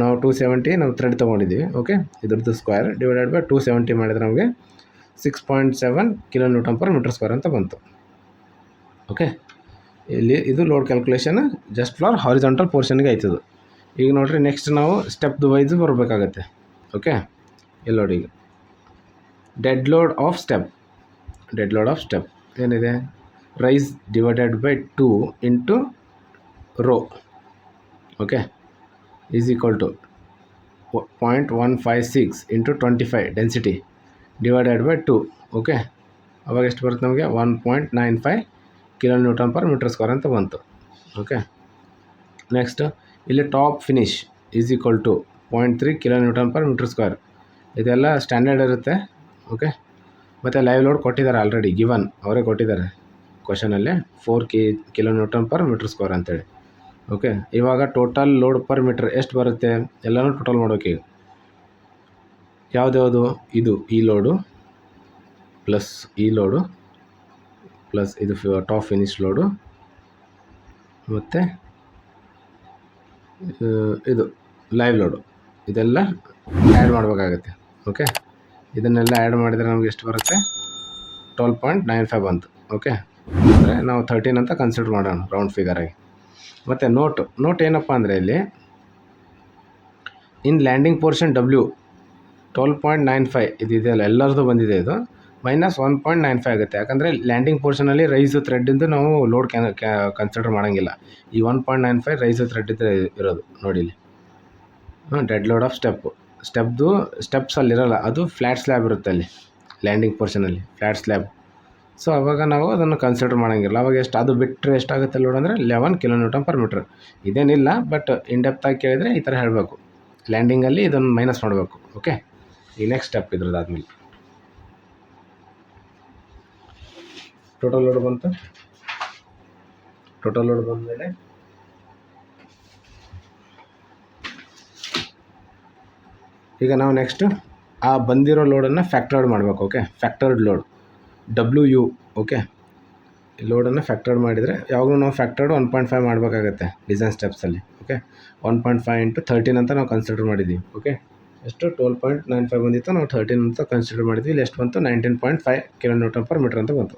ನಾವು ಟೂ ಸೆವೆಂಟಿ ನಾವು ಥ್ರೆಡ್ ತೊಗೊಂಡಿದ್ದೀವಿ ಓಕೆ ಇದ್ರದ್ದು square divided by two seventy ಮಾಡಿದ್ರೆ ನಮಗೆ six point seven kilo newton per metre square ಅಂತ ಬಂತು. ಓಕೆ ಇಲ್ಲಿ ಇದು load calculation just for horizontal ಪೋರ್ಷನ್ಗೆ ಆಯ್ತದು. ಈಗ ನೋಡಿರಿ ನೆಕ್ಸ್ಟ್ ನಾವು ಸ್ಟೆಪ್ ವೈಸ್ ಬರಬೇಕಾಗತ್ತೆ. ಓಕೆ ಇಲ್ಲಿ ನೋಡಿ ಈಗ. Dead load of step dead load of step ಏನಿದೆ? Rise divided by two into rho okay is equal to point one five six into twenty five density divided by two okay ಅವಾಗ ಎಷ್ಟು ಬರುತ್ತೆ ನಮಗೆ? One point nine five kilo newton per metre square ಅಂತ ಬಂತು. Okay? Next, ಇಲ್ಲಿ top finish is equal to point three kilo newton per metre square. ಇದೆಲ್ಲ standard ಇರುತ್ತೆ. Okay? ಮತ್ತು ಲೈವ್ ಲೋಡ್ ಕೊಟ್ಟಿದ್ದಾರೆ ಆಲ್ರೆಡಿ, ಗಿವನ್ ಅವರೇ ಕೊಟ್ಟಿದ್ದಾರೆ ಕ್ವಶನಲ್ಲಿ four K kilo newton per metre square ಅಂತೇಳಿ. ಓಕೆ? ಇವಾಗ ಟೋಟಲ್ ಲೋಡ್ ಪರ್ ಮೀಟರ್ ಎಷ್ಟು ಬರುತ್ತೆ? ಎಲ್ಲನೂ ಟೋಟಲ್ ಮಾಡೋಕೆ. ಯಾವುದ್ಯಾವುದು? ಇದು ಈ ಲೋಡು ಪ್ಲಸ್ ಈ ಲೋಡು ಪ್ಲಸ್ ಇದು ಟಾಪ್ ಫಿನಿಶ್ ಲೋಡು. ಮತ್ತು, ಇದು ಲೈವ್ ಲೋಡು. ಇದೆಲ್ಲ ಆ್ಯಡ್ ಮಾಡಬೇಕಾಗತ್ತೆ. ಓಕೆ? ಇದನ್ನೆಲ್ಲ ಆ್ಯಡ್ ಮಾಡಿದರೆ ನಮಗೆ ಎಷ್ಟು ಬರುತ್ತೆ? ಟ್ವೆಲ್ ಪಾಯಿಂಟ್ ನೈನ್ ಫೈವ್ ಬಂತು. ಓಕೆ? ಅಂದರೆ ನಾವು ತರ್ಟೀನ್ ಅಂತ ಕನ್ಸಿಡರ್ ಮಾಡೋಣ ರೌಂಡ್ ಫಿಗರಾಗಿ ಮತ್ತು ನೋಟ್ ನೋಟ್ ಏನಪ್ಪ ಅಂದರೆ ಇಲ್ಲಿ in landing portion W twelve point nine five ಇದು ಇದೆಯಲ್ಲ ಬಂದಿದೆ ಇದು. Minus one point nine five ಆಗುತ್ತೆ. ಯಾಕಂದರೆ ಲ್ಯಾಂಡಿಂಗ್ ಪೋರ್ಷನಲ್ಲಿ ರೈಸ್ ಥ್ರೆಡ್ಡಿಂದು ನಾವು ಲೋಡ್ ಕನ್ಸಿಡರ್ ಮಾಡೋಂಗಿಲ್ಲ. ಈ one point nine rise tread ಇರೋದು ನೋಡಿ ಇಲ್ಲಿ. ಡೆಡ್ ಲೋಡ್ ಆಫ್ ಸ್ಟೆಪ್ ಸ್ಟೆಪ್ದು ಸ್ಟೆಪ್ಸ್ ಅಲ್ಲಿರಲ್ಲ ಅದು ಫ್ಲ್ಯಾಟ್ ಸ್ಲ್ಯಾಬ್ ಇರುತ್ತೆ ಅಲ್ಲಿ ಲ್ಯಾಂಡಿಂಗ್ ಪೋರ್ಷನಲ್ಲಿ ಫ್ಲ್ಯಾಟ್ ಸ್ಲ್ಯಾಬ್ ಸೊ ಅವಾಗ ನಾವು ಅದನ್ನು ಕನ್ಸಿಡರ್ ಮಾಡೋಂಗಿಲ್ಲ. ಅವಾಗ ಎಷ್ಟು, ಅದು ಬಿಟ್ಟರೆ ಎಷ್ಟಾಗುತ್ತೆ ಲೋಡ್ ಅಂದರೆ ಲೆವೆನ್ ಕಿಲೋಮೀಟರ್ ಪರ್ ಮೀಟ್ರ್ ಇದೇನಿಲ್ಲ ಬಟ್ ಇನ್ ಡೆಪ್ತ್ ಆಗಿ ಕೇಳಿದರೆ ಈ ಥರ ಹೇಳಬೇಕು. ಲ್ಯಾಂಡಿಂಗಲ್ಲಿ ಇದನ್ನು ಮೈನಸ್ ಮಾಡಬೇಕು ಓಕೆ ಈ ನೆಕ್ಸ್ಟ್ ಸ್ಟೆಪ್ ಇದ್ರದ್ದಾದ್ಮೇಲೆ. ಟೋಟಲ್ ಲೋಡ್ ಬಂತು. ಟೋಟಲ್ ಲೋಡ್ ಬಂದಮೇಲೆ ಈಗ ನಾವು ನೆಕ್ಸ್ಟ್ ಆ ಬಂದಿರೋ ಲೋಡನ್ನು ಫ್ಯಾಕ್ಟರ್ಡ್ ಮಾಡಬೇಕು okay factored load W U okay ಲೋಡನ್ನು factored ಮಾಡಿದರೆ ಯಾವಾಗಲೂ ನಾವು ಫ್ಯಾಕ್ಟರ್ಡ್ ಒನ್ ಪಾಯಿಂಟ್ ಫೈವ್ ಮಾಡಬೇಕಾಗತ್ತೆ design ಸ್ಟೆಪ್ಸಲ್ಲಿ okay one point five into thirteen ಅಂತ ನಾವು ಕನ್ಸಿಡರ್ ಮಾಡಿದ್ದೀವಿ ಓಕೆ ಎಷ್ಟು? ಟ್ವೆಲ್ ಪಾಯಿಂಟ್ ನೈನ್ ಫೈವ್ ಬಂದಿತ್ತು, ನಾವು ಥರ್ಟೀನ್ ಅಂತ ಕನ್ಸಿಡರ್ ಮಾಡಿದ್ವಿ. ಇಲ್ಲಿ ಎಷ್ಟು ಬಂತು? Nineteen point five kilometre per metre ಅಂತ ಬಂತು.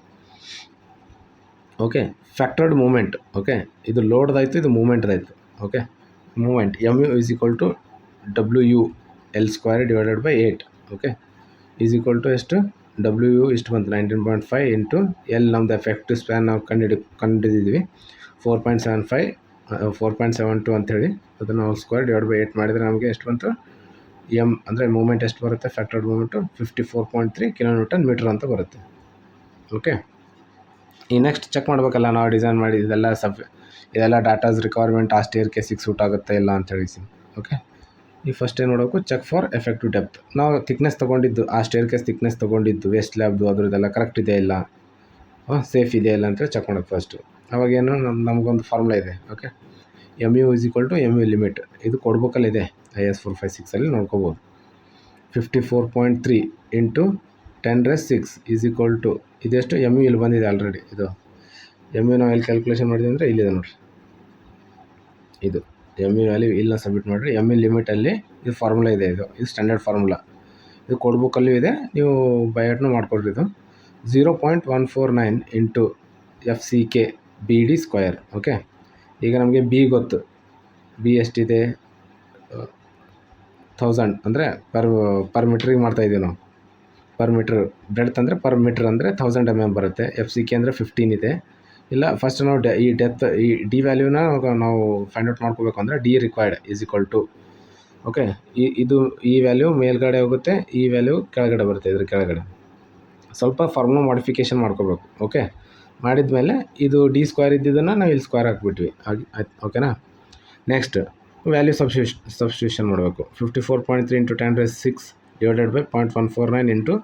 Okay factored moment okay? ಇದು ಲೋಡ್ದಾಯಿತು, ಇದು ಮೂಮೆಂಟ್ದಾಯಿತು, okay? Moment M U is equal to W U L square divided by eight okay? Is equal to ಎಷ್ಟು? ಡಬ್ಲ್ಯೂ ಯು ಇಷ್ಟು ಬಂತು nineteen point five into L ನಮ್ದು effective span ನಾವು ಕಂಡು ಕಂಡಿದ್ದೀವಿ. Four point seven five four point seven two ಅಂಥೇಳಿ. ಅದನ್ನು whole square divide by eight ಮಾಡಿದರೆ ನಮಗೆ ಎಷ್ಟು ಬಂತು? ಎಂ ಅಂದರೆ ಮೂಮೆಂಟ್ ಎಷ್ಟು ಬರುತ್ತೆ? Factored moment fifty four point three kilometre metre ಅಂತ ಬರುತ್ತೆ, ಓಕೆ? ಈ ನೆಕ್ಸ್ಟ್ ಚೆಕ್ ಮಾಡಬೇಕಲ್ಲ ನಾವು ಡಿಸೈನ್ ಮಾಡಿ ಇದೆಲ್ಲ ಸಬ್ ಇದೆಲ್ಲ ಡಾಟಾಸ್ ರಿಕ್ವೈರ್ಮೆಂಟ್ ಆ ಸ್ಟೇರ್ ಕೇಸಿಗೆ ಸೂಟ್ ಆಗುತ್ತೆ ಇಲ್ಲ ಅಂತ ಹೇಳಿ ಓಕೆ ಈ ಫಸ್ಟ್ ಏನು ನೋಡಬೇಕು ಚೆಕ್ ಫಾರ್ ಎಫೆಕ್ಟಿವ್ ಡೆಪ್ತ್ ನಾವು ಥಿಕ್ನೆಸ್ ತೊಗೊಂಡಿದ್ದು, ಆ ಸ್ಟೇರ್ ಕೇಸ್ ಥಿಕ್ನೆಸ್ ತೊಗೊಂಡಿದ್ದು ವೇಸ್ಟ್ ಲ್ಯಾಬ್ದು ಅದರದ್ದೆಲ್ಲ ಕರೆಕ್ಟ್ ಇದೆಯಾ ಇಲ್ಲ? ಸೇಫ್ ಇದೆಯಾ ಇಲ್ಲ ಅಂತೇಳಿ ಚೆಕ್ ಮಾಡೋದು ಫಸ್ಟು ಅವಾಗೇನು ನಮ್ಮ ನಮಗೊಂದು ಫಾರ್ಮುಲಾ ಇದೆ. Okay M U is equal to M U limit ಇದು ಕೊಡ್ಬೇಕಲ್ಲ ಇದೆ. ಐ ಎಸ್ ಫೋರ್ ಫೈವ್ ಸಿಕ್ಸಲ್ಲಿ ನೋಡ್ಕೋಬೋದು. Fifty four point three into ten raise six is equal to ಇದೆಷ್ಟು ಎಂ ಇಲ್ಲಿ ಬಂದಿದೆ ಆಲ್ರೆಡಿ ಇದು ಎಂ ಯು ನಾವು ಇಲ್ಲಿ ಕ್ಯಾಲ್ಕುಲೇಷನ್ ಮಾಡಿದ್ವಿ ಅಂದರೆ ಇಲ್ಲಿದೆ ನೋಡಿರಿ. ಇದು ಎಂ ಯು ವ್ಯಾಲ್ಯೂ ಇಲ್ಲ ಸಬ್ಮಿಟ್ ಮಾಡಿರಿ. ಎಂ ಯು ಲಿಮಿಟಲ್ಲಿ ಇದು ಫಾರ್ಮುಲಾ ಇದೆ ಇದು. ಇದು ಸ್ಟ್ಯಾಂಡರ್ಡ್ ಫಾರ್ಮುಲಾ ಇದು ಕೊಡ್ಬುಕ್ಕಲ್ಲೂ ಇದೆ. ನೀವು ಬಯಟ್ನು ಮಾಡ್ಕೊಡ್ರಿ ಇದು. Zero point one four nine into F C K B D square okay ಈಗ ನಮಗೆ ಬಿ ಗೊತ್ತು. ಬಿ ಎಷ್ಟಿದೆ? ಥೌಸಂಡ್ ಅಂದರೆ ಪರ್ ಪರ್ ಮೀಟ್ರಿಗೆ ಮಾಡ್ತಾಯಿದ್ದೀವಿ ನಾವು. ಪರ್ ಮೀಟ್ರ್ ಬ್ರೆಡ್ತ್ ಅಂದರೆ ಪರ್ ಮೀಟ್ರ್ ಅಂದರೆ ತೌಸಂಡ್ ಎಂ ಎಂ ಬರುತ್ತೆ. ಎಫ್ ಸಿ ಕೆ ಅಂದರೆ ಫಿಫ್ಟೀನ್ ಇದೆ. ಇಲ್ಲ ಫಸ್ಟ್ ನಾವು ಡೆ ಈ ಡೆತ್ ಈ ಡಿ ವ್ಯಾಲ್ಯೂನ ನಾವು ಫೈಂಡ್ ಔಟ್ ಮಾಡ್ಕೋಬೇಕು ಅಂದರೆ D required is equal to okay ಈ, ಇದು, ಈ ವ್ಯಾಲ್ಯೂ ಮೇಲ್ಗಡೆ ಹೋಗುತ್ತೆ, ಈ ವ್ಯಾಲ್ಯೂ ಕೆಳಗಡೆ ಬರುತ್ತೆ, ಇದ್ರ ಕೆಳಗಡೆ. ಸ್ವಲ್ಪ ಫಾರ್ಮುಲಾ ಮಾಡಿಫಿಕೇಷನ್ ಮಾಡ್ಕೋಬೇಕು ಓಕೆ ಮಾಡಿದ್ಮೇಲೆ ಇದು ಡಿ ಸ್ಕ್ವೇರ್ ಇದ್ದಿದ್ದನ್ನು ನಾವು ಇಲ್ಲಿ ಸ್ಕ್ವೇರ್ ಹಾಕ್ಬಿಟ್ವಿ. ಆಗಿ ಆಯ್ತು ಓಕೆನಾ ನೆಕ್ಸ್ಟ್ ವ್ಯಾಲ್ಯೂ ಸಬ್ಸ್ಟ್ಯೂಷನ್ ಸಬ್ಸ್ಟ್ಯೂಷನ್ ಮಾಡಬೇಕು. Fifty four point three into ten raise six divided by point one four nine into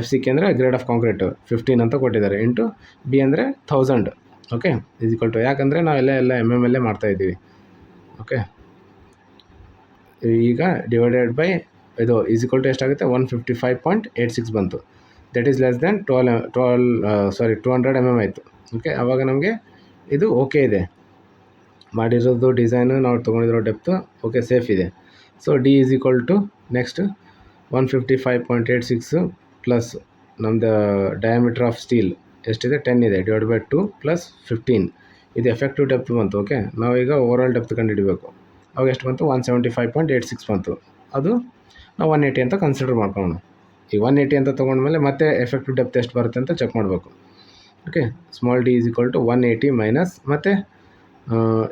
F C K ಅಂದರೆ ಗ್ರೇಡ್ ಆಫ್ ಕಾಂಕ್ರೀಟ್ ಫಿಫ್ಟೀನ್ ಅಂತ ಕೊಟ್ಟಿದ್ದಾರೆ. ಇಂಟು ಬಿ ಅಂದರೆ ಥೌಸಂಡ್ ಓಕೆ ಇಸ್ ಟು ಯಾಕಂದರೆ ನಾವೆಲ್ಲ ಎಲ್ಲ M M ಎಲ್ಲೇ ಮಾಡ್ತಾಯಿದ್ದೀವಿ ಓಕೆ ಈಗ ಡಿವೈಡೆಡ್ ಬೈ ಇದು ಈಸ್ ಟು ಎಷ್ಟಾಗುತ್ತೆ? One fifty five point eight six ಬಂತು. That is less than twelve twelve sorry two hundred M M ಆಯಿತು. ಓಕೆ ಆವಾಗ ನಮಗೆ ಇದು ಓಕೆ ಇದೆ. ಮಾಡಿರೋದು ಡಿಸೈನು ನಾವು ತೊಗೊಂಡಿರೋ ಡೆಪ್ತು ಓಕೆ ಸೇಫ್ ಇದೆ. So D is equal to next one fifty five point eight six plus ನಮ್ಮದು ಡಯಾಮೀಟ್ರ್ ಆಫ್ ಸ್ಟೀಲ್ ಎಷ್ಟಿದೆ? ಟೆನ್ ಇದೆ. Divide by two plus fifteen ಇದು ಎಫೆಕ್ಟಿವ್ ಡೆಪ್ತ್ ಬಂತು ಓಕೆ ನಾವೀಗ ಓವರಾಲ್ ಡೆಪ್ತ್ ಕಂಡುಹಿಡಬೇಕು. ಅವಾಗ ಎಷ್ಟು ಬಂತು? One seventy five point eight six ಬಂತು. ಅದು ನಾವು ಒನ್ ಏಯ್ಟಿ ಅಂತ ಕನ್ಸಿಡರ್ ಮಾಡ್ಕೊಳ್ಳೋಣ. ಈಗ ಒನ್ ಏಯ್ಟಿ ಅಂತ ತೊಗೊಂಡ್ಮೇಲೆ ಮತ್ತೆ ಎಫೆಕ್ಟಿವ್ ಡೆಪ್ತ್ ಎಷ್ಟು ಬರುತ್ತೆ ಅಂತ ಚೆಕ್ ಮಾಡಬೇಕು. Okay small D is equal to one eighty minus ಮತ್ತು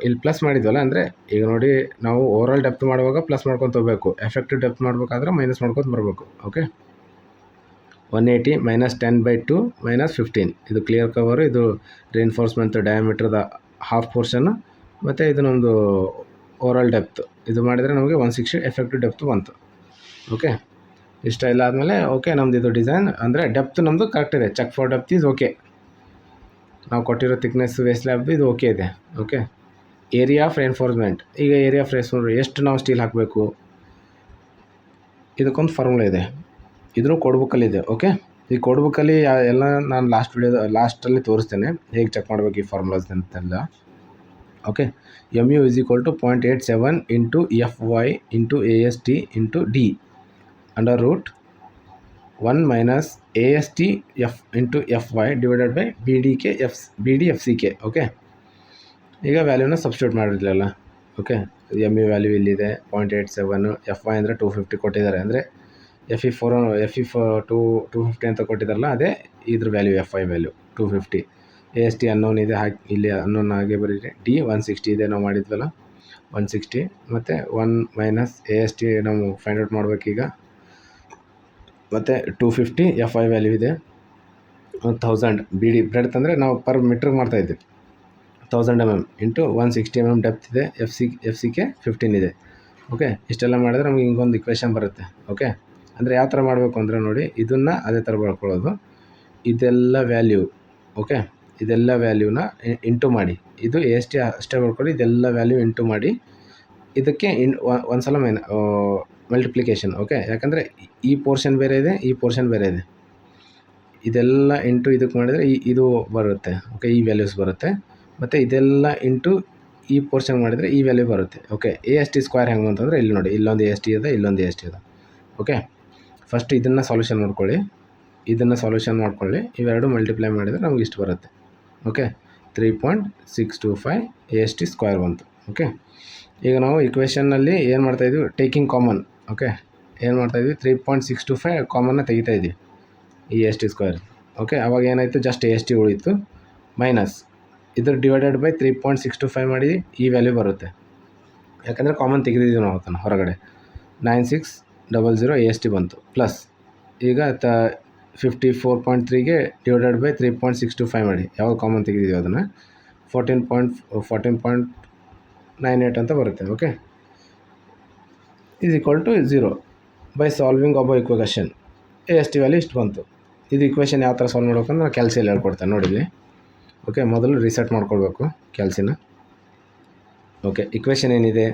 ಇಲ್ಲಿ ಪ್ಲಸ್ ಮಾಡಿದ್ವಲ್ಲ, ಅಂದರೆ ಈಗ ನೋಡಿ ನಾವು ಓವರಾಲ್ ಡೆಪ್ತ್ ಮಾಡುವಾಗ ಪ್ಲಸ್ ಮಾಡ್ಕೊತ ಹೋಗಬೇಕು. ಎಫೆಕ್ಟಿವ್ ಡೆಪ್ತ್ ಮಾಡಬೇಕಾದ್ರೆ ಮೈನಸ್ ಮಾಡ್ಕೊತ ಬರಬೇಕು okay one eighty minus ten by two minus fifteen ಇದು ಕ್ಲಿಯರ್ ಕವರ್ ಇದು ರಿಇನ್ಫೋರ್ಸ್ಮೆಂಟ್ ಡಯಾಮೀಟ್ರದ ಹಾಫ್ ಪೋರ್ಷನ್ನು ಮತ್ತು ಇದು ನಮ್ಮದು ಓವರಾಲ್ ಡೆಪ್ತ್ ಇದು ಮಾಡಿದರೆ ನಮಗೆ ಒನ್ ಸಿಕ್ಸ್ಟಿ ಎಫೆಕ್ಟಿವ್ ಡೆಪ್ತ್ ಬಂತು ಓಕೆ ಇಷ್ಟ ಇಲ್ಲ ಆದಮೇಲೆ ಓಕೆ ನಮ್ದು ಇದು ಡಿಸೈನ್ ಅಂದರೆ ಡೆಪ್ತ್ ನಮ್ಮದು ಕರೆಕ್ಟ್ ಇದೆ. Check for depth is okay ನಾವು ಕೊಟ್ಟಿರೋ ತಿಕ್ನೆಸ್ ವೇಸ್ಟ್ ಲ್ಯಾಬ್ ಇದು ಓಕೆ ಇದೆ ಓಕೆ ಏರಿಯಾ ಆಫ್ ಎನ್ಫೋರ್ಸ್ಮೆಂಟ್ ಈಗ ಏರಿಯಾ ಆಫ್ ರೆಸ್ಪಾನ್ಸ್ ಎಷ್ಟು ನಾವು ಸ್ಟೀಲ್ ಹಾಕಬೇಕು? ಇದಕ್ಕೊಂದು ಫಾರ್ಮುಲಾ ಇದೆ. ಇದನ್ನು ಕೊಡ್ಬುಕ್ಕಲ್ಲಿದೆ ಓಕೆ ಈ ಕೊಡ್ಬುಕ್ಕಲ್ಲಿ ಎಲ್ಲ ನಾನು ಲಾಸ್ಟ್ ವಿಡಿಯೋದ ಲಾಸ್ಟಲ್ಲಿ ತೋರಿಸ್ತೇನೆ, ಹೇಗೆ ಚೆಕ್ ಮಾಡ್ಬೇಕು ಈ ಫಾರ್ಮುಲಾಸ್ ಅಂತೆಲ್ಲ okay M U is equal to point eight seven into F Y into A S T into D under root one minus A S T F into F Y divided by B D K F B D F C K okay ಈಗ ವ್ಯಾಲ್ಯೂನ substitute ಮಾಡಿರಲಿಲ್ಲ okay M E value ಇಲ್ಲಿದೆ point eight seven F Y ಅಂದರೆ two fifty ಕೊಟ್ಟಿದ್ದಾರೆ. ಅಂದರೆ F E four F E four two two fifty ಅಂತ ಕೊಟ್ಟಿದ್ದಾರಲ್ಲ, ಅದೇ ಇದ್ರ value F I value two fifty A S T unknown ಇದೆ ಹಾಕಿ ಇಲ್ಲಿ ಅನ್ನೋನ್ ಹಾಗೆ ಬರೀರಿ. ಡಿ ಒನ್ ಸಿಕ್ಸ್ಟಿ ಇದೆ ನಾವು ಮಾಡಿದ್ವಲ್ಲ ಒನ್ ಸಿಕ್ಸ್ಟಿ ಮತ್ತು one minus A S T ನಾವು ಫೈಂಡ್ ಔಟ್ ಮಾಡ್ಬೇಕೀಗ. ಮತ್ತು two fifty F I value ಇದೆ. ಥೌಸಂಡ್ ಬಿ ಡಿ ಬ್ರೆಡ್ ಅಂದರೆ ನಾವು ಪರ್ ಮೀಟ್ರಿಗೆ ಮಾಡ್ತಾಯಿದ್ವಿ thousand M M into one sixty M M depth ಇದೆ. F C F C K fifteen ಇದೆ. ಓಕೆ ಇಷ್ಟೆಲ್ಲ ಮಾಡಿದ್ರೆ ನಮಗೆ ಹಿಂಗೊಂದು ಇಕ್ವೇಷನ್ ಬರುತ್ತೆ. ಓಕೆ ಅಂದರೆ ಯಾವ ಥರ ಮಾಡಬೇಕು ಅಂದರೆ ನೋಡಿ, ಇದನ್ನು ಅದೇ ಥರ ಬಳ್ಕೊಳ್ಳೋದು ಇದೆಲ್ಲ ವ್ಯಾಲ್ಯೂ ಓಕೆ ಇದೆಲ್ಲ ವ್ಯಾಲ್ಯೂನ ಇಂಟು ಮಾಡಿ. ಇದು ಎಸ್ ಟಿ ಅಷ್ಟೇ ಬರ್ಕೊಳ್ಳಿ ಇದೆಲ್ಲ ವ್ಯಾಲ್ಯೂ ಇಂಟು ಮಾಡಿ. ಇದಕ್ಕೆ ಇನ್ ಒಂದು ಸಲ ಮೈನ ಮಲ್ಟಿಪ್ಲಿಕೇಶನ್ ಓಕೆ ಯಾಕಂದರೆ ಈ ಪೋರ್ಷನ್ ಬೇರೆ ಇದೆ, ಈ ಪೋರ್ಷನ್ ಬೇರೆ ಇದೆ. ಇದೆಲ್ಲ ಇಂಟು ಇದಕ್ಕೆ ಮಾಡಿದರೆ ಈ ಇದು ಬರುತ್ತೆ ಓಕೆ ಈ ವ್ಯಾಲ್ಯೂಸ್ ಬರುತ್ತೆ. ಮತ್ತು ಇದೆಲ್ಲ ಇಂಟು ಈ ಪೋರ್ಷನ್ ಮಾಡಿದರೆ ಈ ವ್ಯಾಲ್ಯೂ ಬರುತ್ತೆ okay A S T square ಹೆಂಗೆ ಅಂತಂದರೆ ಇಲ್ಲಿ ನೋಡಿ, ಇಲ್ಲೊಂದು ಎ ಎಸ್ ಟಿ ಇದೆ, ಇಲ್ಲೊಂದು ಎ ಎಸ್ ಟಿ ಇದೆ ಓಕೆ ಫಸ್ಟ್ ಇದನ್ನು ಸಾಲ್ಯೂಷನ್ ನೋಡ್ಕೊಳ್ಳಿ, ಇದನ್ನು ಸಾಲ್ಯೂಷನ್ ಮಾಡ್ಕೊಳ್ಳಿ, ಇವೆರಡು ಮಲ್ಟಿಪ್ಲೈ ಮಾಡಿದರೆ ನಮ್ಗೆ ಇಷ್ಟು ಬರುತ್ತೆ okay three point six two five A S T square ಬಂತು ಓಕೆ ಈಗ ನಾವು ಇಕ್ವೇಷನ್ನಲ್ಲಿ ಏನು ಮಾಡ್ತಾಯಿದ್ವಿ ಟೇಕಿಂಗ್ ಕಾಮನ್ ಓಕೆ? ಏನು ಮಾಡ್ತಾಯಿದ್ವಿ three point six two five ಕಾಮನ್ನ ತೆಗಿತಾ ಇದ್ವಿ ಈ ಎಸ್ ಟಿ ಸ್ಕ್ವೇರ್ ಓಕೆ? ಅವಾಗ ಏನಾಯಿತು? ಜಸ್ಟ್ ಎಸ್ ಟಿ ಉಳಿತು. ಮೈನಸ್ ಇದ್ರ divided by three point six two five ಮಾಡಿ ಈ ವ್ಯಾಲ್ಯೂ ಬರುತ್ತೆ. ಯಾಕಂದರೆ ಕಾಮನ್ ತೆಗೆದಿದ್ದೀವಿ ನಾವು ಅದನ್ನು ಹೊರಗಡೆ. Nine six double zero S T ಬಂತು. ಪ್ಲಸ್ ಈಗ ತ fifty four point ತ್ರೀಗೆ divided by three point six two five ಮಾಡಿ. ಯಾವಾಗ ಕಾಮನ್ ತೆಗೆದಿದ್ದೀವಿ ಅದನ್ನು? Fourteen point fourteen point nine eight ಅಂತ ಬರುತ್ತೆ. Okay? Is equal to zero by solving ಒಬ್ಬ equation A S T value ಇಷ್ಟು ಬಂತು ಇದು ಇಕ್ವೇಷನ್ ಯಾವ ಥರ ಸಾಲ್ವ್ ಮಾಡ್ಬೇಕಂದ್ರೆ ನಾನು ಕ್ಯಾಲ್ಸಿಯಲ್ಲಿ ಹೇಳ್ಕೊಡ್ತೇನೆ. ನೋಡಿಲ್ಲಿ ಓಕೆ ಮೊದಲು ರಿಸೆಟ್ ಮಾಡ್ಕೊಳ್ಬೇಕು ಕ್ಯಾಲ್ಸಿನ ಓಕೆ ಇಕ್ವೇಷನ್ ಏನಿದೆ?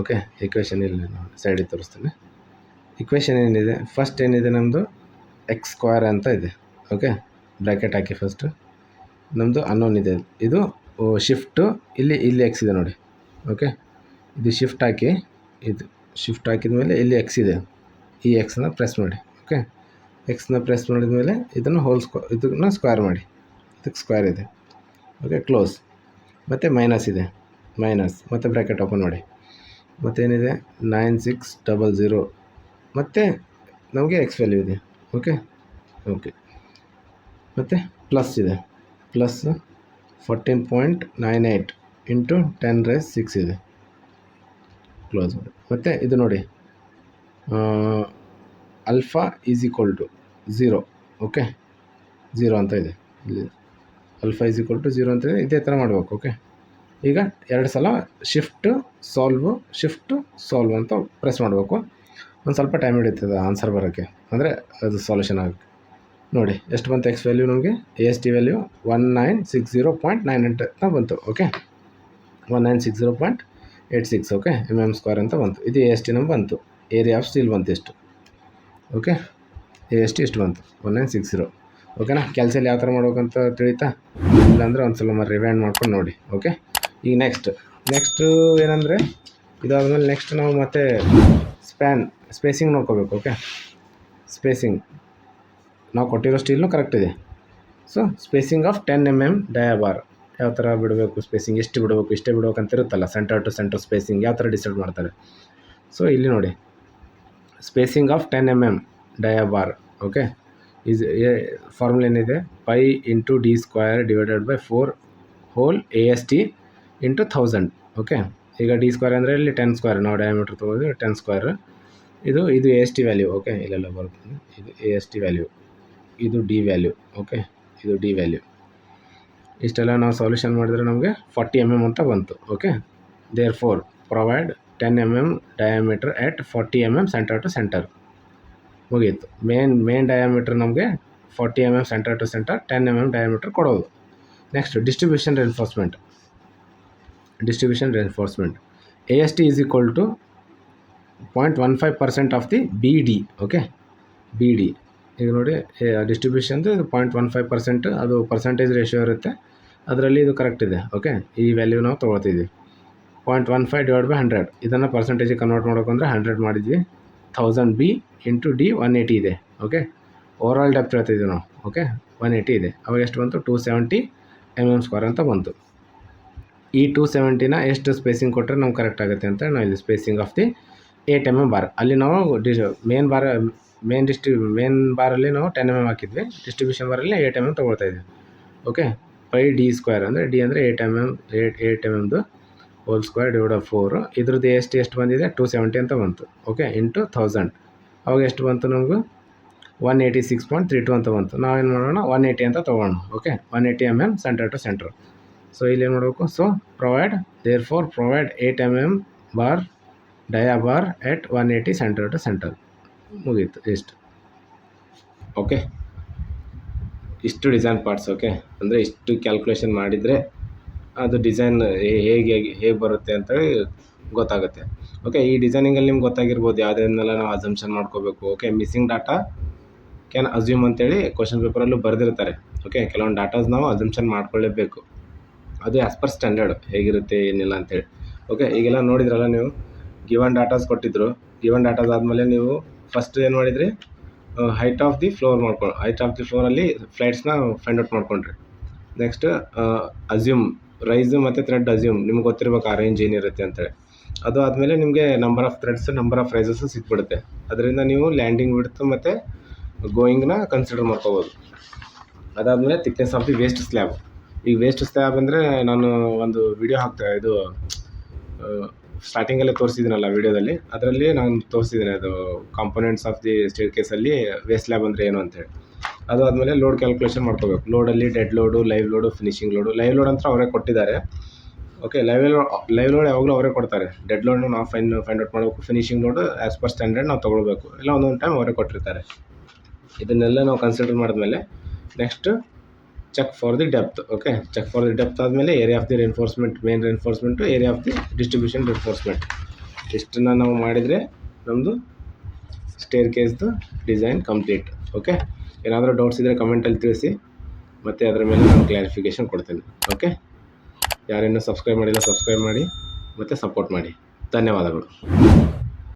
ಓಕೆ ಇಕ್ವೇಷನ್ ಇಲ್ಲ ನಾನು ಸೈಡಿಗೆ ತೋರಿಸ್ತೇನೆ. ಇಕ್ವೇಷನ್ ಏನಿದೆ? ಫಸ್ಟ್ ಏನಿದೆ ನಮ್ಮದು ಎಕ್ಸ್ ಸ್ಕ್ವೇರ್ ಅಂತ ಇದೆ. ಓಕೆ ಬ್ರ್ಯಾಕೆಟ್ ಹಾಕಿ ಫಸ್ಟು ನಮ್ಮದು ಅನ್ನೋನ್ ಇದೆ. ಇದು ಶಿಫ್ಟು ಇಲ್ಲಿ ಇಲ್ಲಿ ಎಕ್ಸ್ ಇದೆ ನೋಡಿ. ಓಕೆ ಇದು ಶಿಫ್ಟ್ ಹಾಕಿ ಇದು. ಶಿಫ್ಟ್ ಹಾಕಿದ ಮೇಲೆ ಇಲ್ಲಿ ಎಕ್ಸ್ ಇದೆ. ಈ ಎಕ್ಸನ್ನ ಪ್ರೆಸ್ ಮಾಡಿ ಓಕೆ ಎಕ್ಸನ್ನ ಪ್ರೆಸ್ ಮಾಡಿದ ಮೇಲೆ ಇದನ್ನು ಹೋಲ್ ಸ್ಕ್ವಾ ಇದನ್ನು ಸ್ಕ್ವೇರ್ ಮಾಡಿ. ಇದಕ್ಕೆ ಸ್ಕ್ವೇರ್ ಇದೆ. ಓಕೆ ಕ್ಲೋಸ್ ಮತ್ತು ಮೈನಸ್ ಇದೆ. ಮೈನಸ್ ಮತ್ತು ಬ್ರ್ಯಾಕೆಟ್ ಓಪನ್ ಮಾಡಿ. ಮತ್ತೇನಿದೆ? ನೈನ್ ಸಿಕ್ಸ್ ಡಬಲ್ ಝೀರೋ ಮತ್ತು ನಮಗೆ ಎಕ್ಸ್ ವ್ಯಾಲ್ಯೂ ಇದೆ ಓಕೆ ಓಕೆ ಮತ್ತು ಪ್ಲಸ್ ಇದೆ. Plus fourteen point nine eight into ten raise six ಇದೆ. ಕ್ಲೋಸ್ ಮಾಡಿ. ಮತ್ತು ಇದು ನೋಡಿ. Alpha is equal to zero okay zero ಅಂತ ಇದೆ. ಇಲ್ಲಿ alpha is equal to zero ಅಂತ ಇದೆ. ಇದೇ ಥರ ಮಾಡಬೇಕು ಓಕೆ ಈಗ ಎರಡು ಸಲ ಶಿಫ್ಟ್ ಸಾಲ್ವು ಶಿಫ್ಟ್ ಸಾಲ್ವ್ ಅಂತ ಪ್ರೆಸ್ ಮಾಡಬೇಕು. ಒಂದು ಸ್ವಲ್ಪ ಟೈಮ್ ಹಿಡಿತದೆ ಆನ್ಸರ್ ಬರೋಕ್ಕೆ. ಅಂದರೆ ಅದು ಸಾಲ್ಯೂಷನ್ ಆಗೋಕ್ಕೆ ನೋಡಿ, ಎಷ್ಟು ಬಂತು ಎಕ್ಸ್ ವ್ಯಾಲ್ಯೂ ನಮಗೆ? A S T value one nine six zero point nine ಎಂಟ್ ಅಂತ ಬಂತು okay one nine six zero point eight six okay M M square ಅಂತ ಬಂತು. ಇದು ಎ ಎಸ್ ಟಿ ನಮ್ಗೆ ಬಂತು. ಏರಿಯಾ ಆಫ್ ಸ್ಟೀಲ್ ಬಂತು ಇಷ್ಟು ಓಕೆ ಎ ಎಸ್ ಟಿ ಇಷ್ಟು ಬಂತು? ಒನ್ ನೈನ್ ಸಿಕ್ಸ್ ಜೀರೋ ಓಕೆನಾ ಕೆಲಸಲ್ಲಿ ಯಾವ ಥರ ಮಾಡ್ಬೇಕಂತ ತಿಳಿತಾ? ಇಲ್ಲಾಂದರೆ ಒಂದು ಸಲ ಮತ್ತೆ ರಿವೈಂಡ್ ಮಾಡ್ಕೊಂಡು ನೋಡಿ ಓಕೆ ಈಗ ನೆಕ್ಸ್ಟ್ ನೆಕ್ಸ್ಟು ಏನಂದರೆ, ಇದಾದಮೇಲೆ ನೆಕ್ಸ್ಟ್ ನಾವು ಮತ್ತೆ ಸ್ಪ್ಯಾನ್ ಸ್ಪೇಸಿಂಗ್ ನೋಡ್ಕೋಬೇಕು ಓಕೆ ಸ್ಪೇಸಿಂಗ್ ನಾವು ಕೊಟ್ಟಿರೋ ಸ್ಟೀಲ್ನು ಕರೆಕ್ಟ್ ಇದೆ. So spacing of ten M M dia bar ಯಾವ ಥರ ಬಿಡಬೇಕು ಸ್ಪೇಸಿಂಗ್ ಎಷ್ಟು ಬಿಡಬೇಕು, ಇಷ್ಟೇ ಬಿಡಬೇಕು ಅಂತ ಇರುತ್ತಲ್ಲ ಸೆಂಟರ್ ಟು ಸೆಂಟರ್ ಸ್ಪೇಸಿಂಗ್ ಯಾವ ಥರ ಡಿಸೈಡ್ ಮಾಡ್ತಾರೆ. ಸೊ ಇಲ್ಲಿ ನೋಡಿ spacing of ten M M dia bar okay is formula ಏನಿದೆ? Pi into D square divided by four whole A S T into thousand okay ಈಗ ಡಿ ಸ್ಕ್ವೇರ್ ಅಂದರೆ ಇಲ್ಲಿ ten square ನಾವು ಡಯಾಮೀಟ್ರ್ ತೊಗೊಂಡು ten square ಇದು ಇದು A S T value okay ಇಲ್ಲೆಲ್ಲ ಬರುತ್ತೆ. ಇದು ಎ ಎಸ್ ಟಿ ವ್ಯಾಲ್ಯೂ ಇದು ಡಿ ವ್ಯಾಲ್ಯೂ ಓಕೆ ಇದು ಡಿ ವ್ಯಾಲ್ಯೂ ಇಷ್ಟೆಲ್ಲ ನಾವು ಸಾಲ್ಯೂಷನ್ ಮಾಡಿದರೆ ನಮಗೆ ಫಾರ್ಟಿ ಎಂ ಎಂ ಅಂತ ಬಂತು okay therefore provide ten M M diameter at forty M M center to center ಮುಗೀತು. ಮೇನ್ ಮೇನ್ ಡಯಾಮೀಟ್ರ್ ನಮಗೆ forty M M center to center ten M M diameter ಕೊಡೋದು. Next distribution enforcement distribution enforcement A S T is equal to point one five percent of the B D okay B D ಈಗ ನೋಡಿ ಡಿಸ್ಟ್ರಿಬ್ಯೂಷನ್ದು ಇದು point one five percent ಅದು percentage ratio ಇರುತ್ತೆ. ಅದರಲ್ಲಿ ಇದು correct ಇದೆ ಓಕೆ ಈ ವ್ಯಾಲ್ಯೂ ನಾವು ತೊಗೊಳ್ತಿದ್ವಿ. Point one five divide by hundred ಇದನ್ನು ಪರ್ಸೆಂಟೇಜಿಗೆ ಕನ್ವರ್ಟ್ ಮಾಡೋಕ್ಕಂದ್ರೆ ಹಂಡ್ರೆಡ್ ಮಾಡಿದ್ವಿ. Thousand B into D one eighty ಇದೆ ಓಕೆ ಓವರಾಲ್ ಡೆಪ್ತ್ ಹೇಳ್ತಿದ್ವಿ ನಾವು ಓಕೆ ಒನ್ ಏಯ್ಟಿ ಇದೆ. ಅವಾಗ ಎಷ್ಟು ಬಂತು? Two seventy M M square ಅಂತ ಬಂತು. ಈ ಟೂ ಸೆವೆಂಟಿನ ಎಷ್ಟು ಸ್ಪೇಸಿಂಗ್ ಕೊಟ್ಟರೆ ನಮ್ಗೆ ಕರೆಕ್ಟ್ ಆಗುತ್ತೆ ಅಂತ ನಾವು ಇಲ್ಲಿ spacing of the eight M M bar ಅಲ್ಲಿ ನಾವು ಡಿಸ್ ಮೇನ್ ಬಾರ್ ಮೇನ್ ಡಿಸ್ಟ್ರಿ ಮೇನ್ ಬಾರಲ್ಲಿ ನಾವು ಟೆನ್ ಎಂ ಎಂ ಹಾಕಿದ್ವಿ. ಡಿಸ್ಟ್ರಿಬ್ಯೂಷನ್ ಬಾರಲ್ಲಿ ಏಟ್ ಎಂ ಎಂ ತೊಗೊಳ್ತಾ ಇದ್ವಿ. ಓಕೆ ಫೈ ಡಿ ಸ್ಕ್ವೇರ್ ಅಂದರೆ ಡಿ ಅಂದರೆ eight M M eight eight M ಎಮ್ದು whole square divide of four ಇದ್ರದ್ದು ಎಷ್ಟು ಎಷ್ಟು ಬಂದಿದೆ? ಟೂ ಸೆವೆಂಟಿ ಅಂತ ಬಂತು. ಓಕೆ ಇಂಟು ಥೌಸಂಡ್ ಅವಾಗ ಎಷ್ಟು ಬಂತು ನಮಗೂ? One eighty six point three two ಅಂತ ಬಂತು. ನಾವೇನು ಮಾಡೋಣ? ಒನ್ ಏಯ್ಟಿ ಅಂತ ತೊಗೊಳೋಣ okay one eighty M M center to center so ಇಲ್ಲಿ ಏನು ಮಾಡಬೇಕು? So provide therefore provide eight M M bar dia bar at one eighty center to center ಮುಗೀತು ಇಷ್ಟು ಓಕೆ ಇಷ್ಟು ಡಿಸೈನ್ ಪಾರ್ಟ್ಸ್ ಓಕೆ ಅಂದರೆ ಇಷ್ಟು calculation ಮಾಡಿದರೆ ಅದು ಡಿಸೈನ್ ಹೇಗೆ ಹೇಗೆ ಬರುತ್ತೆ ಅಂತೇಳಿ ಗೊತ್ತಾಗುತ್ತೆ. ಓಕೆ ಈ ಡಿಸೈನಿಂಗಲ್ಲಿ ನಿಮ್ಗೆ ಗೊತ್ತಾಗಿರ್ಬೋದು ಯಾವುದನ್ನೆಲ್ಲ ನಾವು ಅಸಂಪ್ಷನ್ ಮಾಡ್ಕೋಬೇಕು okay missing data can assume ಅಂತೇಳಿ ಕ್ವಶನ್ ಪೇಪರಲ್ಲೂ ಬರೆದಿರ್ತಾರೆ ಓಕೆ ಕೆಲವೊಂದು ಡಾಟಾಸ್ ನಾವು ಅಸಂಪ್ಷನ್ ಮಾಡ್ಕೊಳ್ಳೇಬೇಕು ಅದು ಆ್ಯಸ್ ಪರ್ ಸ್ಟ್ಯಾಂಡರ್ಡ್ ಹೇಗಿರುತ್ತೆ, ಏನಿಲ್ಲ ಅಂತೇಳಿ. ಓಕೆ ಈಗೆಲ್ಲ ನೋಡಿದ್ರಲ್ಲ ನೀವು? ಗಿವನ್ ಡಾಟಾಸ್ ಕೊಟ್ಟಿದ್ದರು ಗಿವನ್ ಡಾಟಾಸ್ ಆದಮೇಲೆ ನೀವು ಫಸ್ಟ್ ಏನು ಮಾಡಿದ್ರಿ? ಹೈಟ್ ಆಫ್ ದಿ ಫ್ಲೋರ್ ಮಾಡ್ಕೊಂಡು ಹೈಟ್ ಆಫ್ ದಿ ಫ್ಲೋರಲ್ಲಿ ಫ್ಲೈಟ್ಸ್ನ ಫೈಂಡ್ ಔಟ್ ಮಾಡ್ಕೊಂಡ್ರಿ. ನೆಕ್ಸ್ಟ್ ಅಸ್ಯೂಮ್ ರೈಸ್ ಮತ್ತು ಥ್ರೆಡ್ ಅಸ್ಯೂಮ್ ನಿಮ್ಗೆ ಗೊತ್ತಿರ್ಬೇಕು ಆ ರೇಂಜ್ ಏನಿರುತ್ತೆ ಅಂತೇಳಿ ಅದು ಆದಮೇಲೆ ನಿಮಗೆ number of threads number of risers ಸಿಕ್ಬಿಡುತ್ತೆ. ಅದರಿಂದ ನೀವು ಲ್ಯಾಂಡಿಂಗ್ ಬಿಡ್ತು ಮತ್ತು ಗೋಯಿಂಗ್ನ ಕನ್ಸಿಡರ್ ಮಾಡ್ಕೋಬೋದು. ಅದಾದಮೇಲೆ thickness of the waist slab ಈಗ ವೇಸ್ಟ್ ಸ್ಲ್ಯಾಬ್ ಅಂದರೆ ನಾನು ಒಂದು ವಿಡಿಯೋ ಹಾಕ್ತೆ ಇದು ಸ್ಟಾರ್ಟಿಂಗಲ್ಲೇ ತೋರಿಸಿದ್ದೀನಲ್ಲ ವಿಡಿಯೋದಲ್ಲಿ. ಅದರಲ್ಲಿ ನಾನು ತೋರಿಸಿದ್ದೀನಿ ಅದು ಕಾಂಪೊನೆಂಟ್ಸ್ ಆಫ್ ದಿ ಸ್ಟೇಟ್ ಕೇಸಲ್ಲಿ ವೇಸ್ಟ್ ಲ್ಯಾಬ್ ಅಂದರೆ ಏನು ಅಂತೇಳಿ. ಅದು ಆದಮೇಲೆ ಲೋಡ್ ಕ್ಯಾಲ್ಕುಲೇಷನ್ ಮಾಡ್ಕೋಬೇಕು. ಲೋಡಲ್ಲಿ dead load live load finishing load live load ಅಂತ ಅವರೇ ಕೊಟ್ಟಿದ್ದಾರೆ. Okay live load live load ಯಾವಾಗಲೂ ಅವರೇ ಕೊಡ್ತಾರೆ. ಡೆಡ್ ಲೋಡ್ನು ನಾವು ಫೈನ್ ಫೈಂಡ್ ಔಟ್ ಮಾಡಬೇಕು. Finishing load as per standard ನಾವು ತೊಗೊಳ್ಬೇಕು. ಇಲ್ಲ ಒಂದೊಂದು ಟೈಮ್ ಅವರೇ ಕೊಟ್ಟಿರ್ತಾರೆ. ಇದನ್ನೆಲ್ಲ ನಾವು ಕನ್ಸಿಡರ್ ಮಾಡಿದ್ಮೇಲೆ next check for the depth okay check for the depth ಆದಮೇಲೆ area of the reinforcement main reinforcement area of the distribution reinforcement ಇಷ್ಟನ್ನು ನಾವು ಮಾಡಿದರೆ ನಮ್ಮದು ಸ್ಟೇರ್ ಕೇಸ್ದು ಡಿಸೈನ್ ಕಂಪ್ಲೀಟ್ ಓಕೆ ಏನಾದರೂ ಡೌಟ್ಸ್ ಇದ್ದರೆ ಕಮೆಂಟಲ್ಲಿ ತಿಳಿಸಿ, ಮತ್ತು ಅದರ ಮೇಲೆ ನಾನು ಕ್ಲಾರಿಫಿಕೇಷನ್ ಕೊಡ್ತೇನೆ ಓಕೆ ಯಾರೇನೂ ಸಬ್ಸ್ಕ್ರೈಬ್ ಮಾಡಿಲ್ಲ ಸಬ್ಸ್ಕ್ರೈಬ್ ಮಾಡಿ, ಮತ್ತು ಸಪೋರ್ಟ್ ಮಾಡಿ. ಧನ್ಯವಾದಗಳು.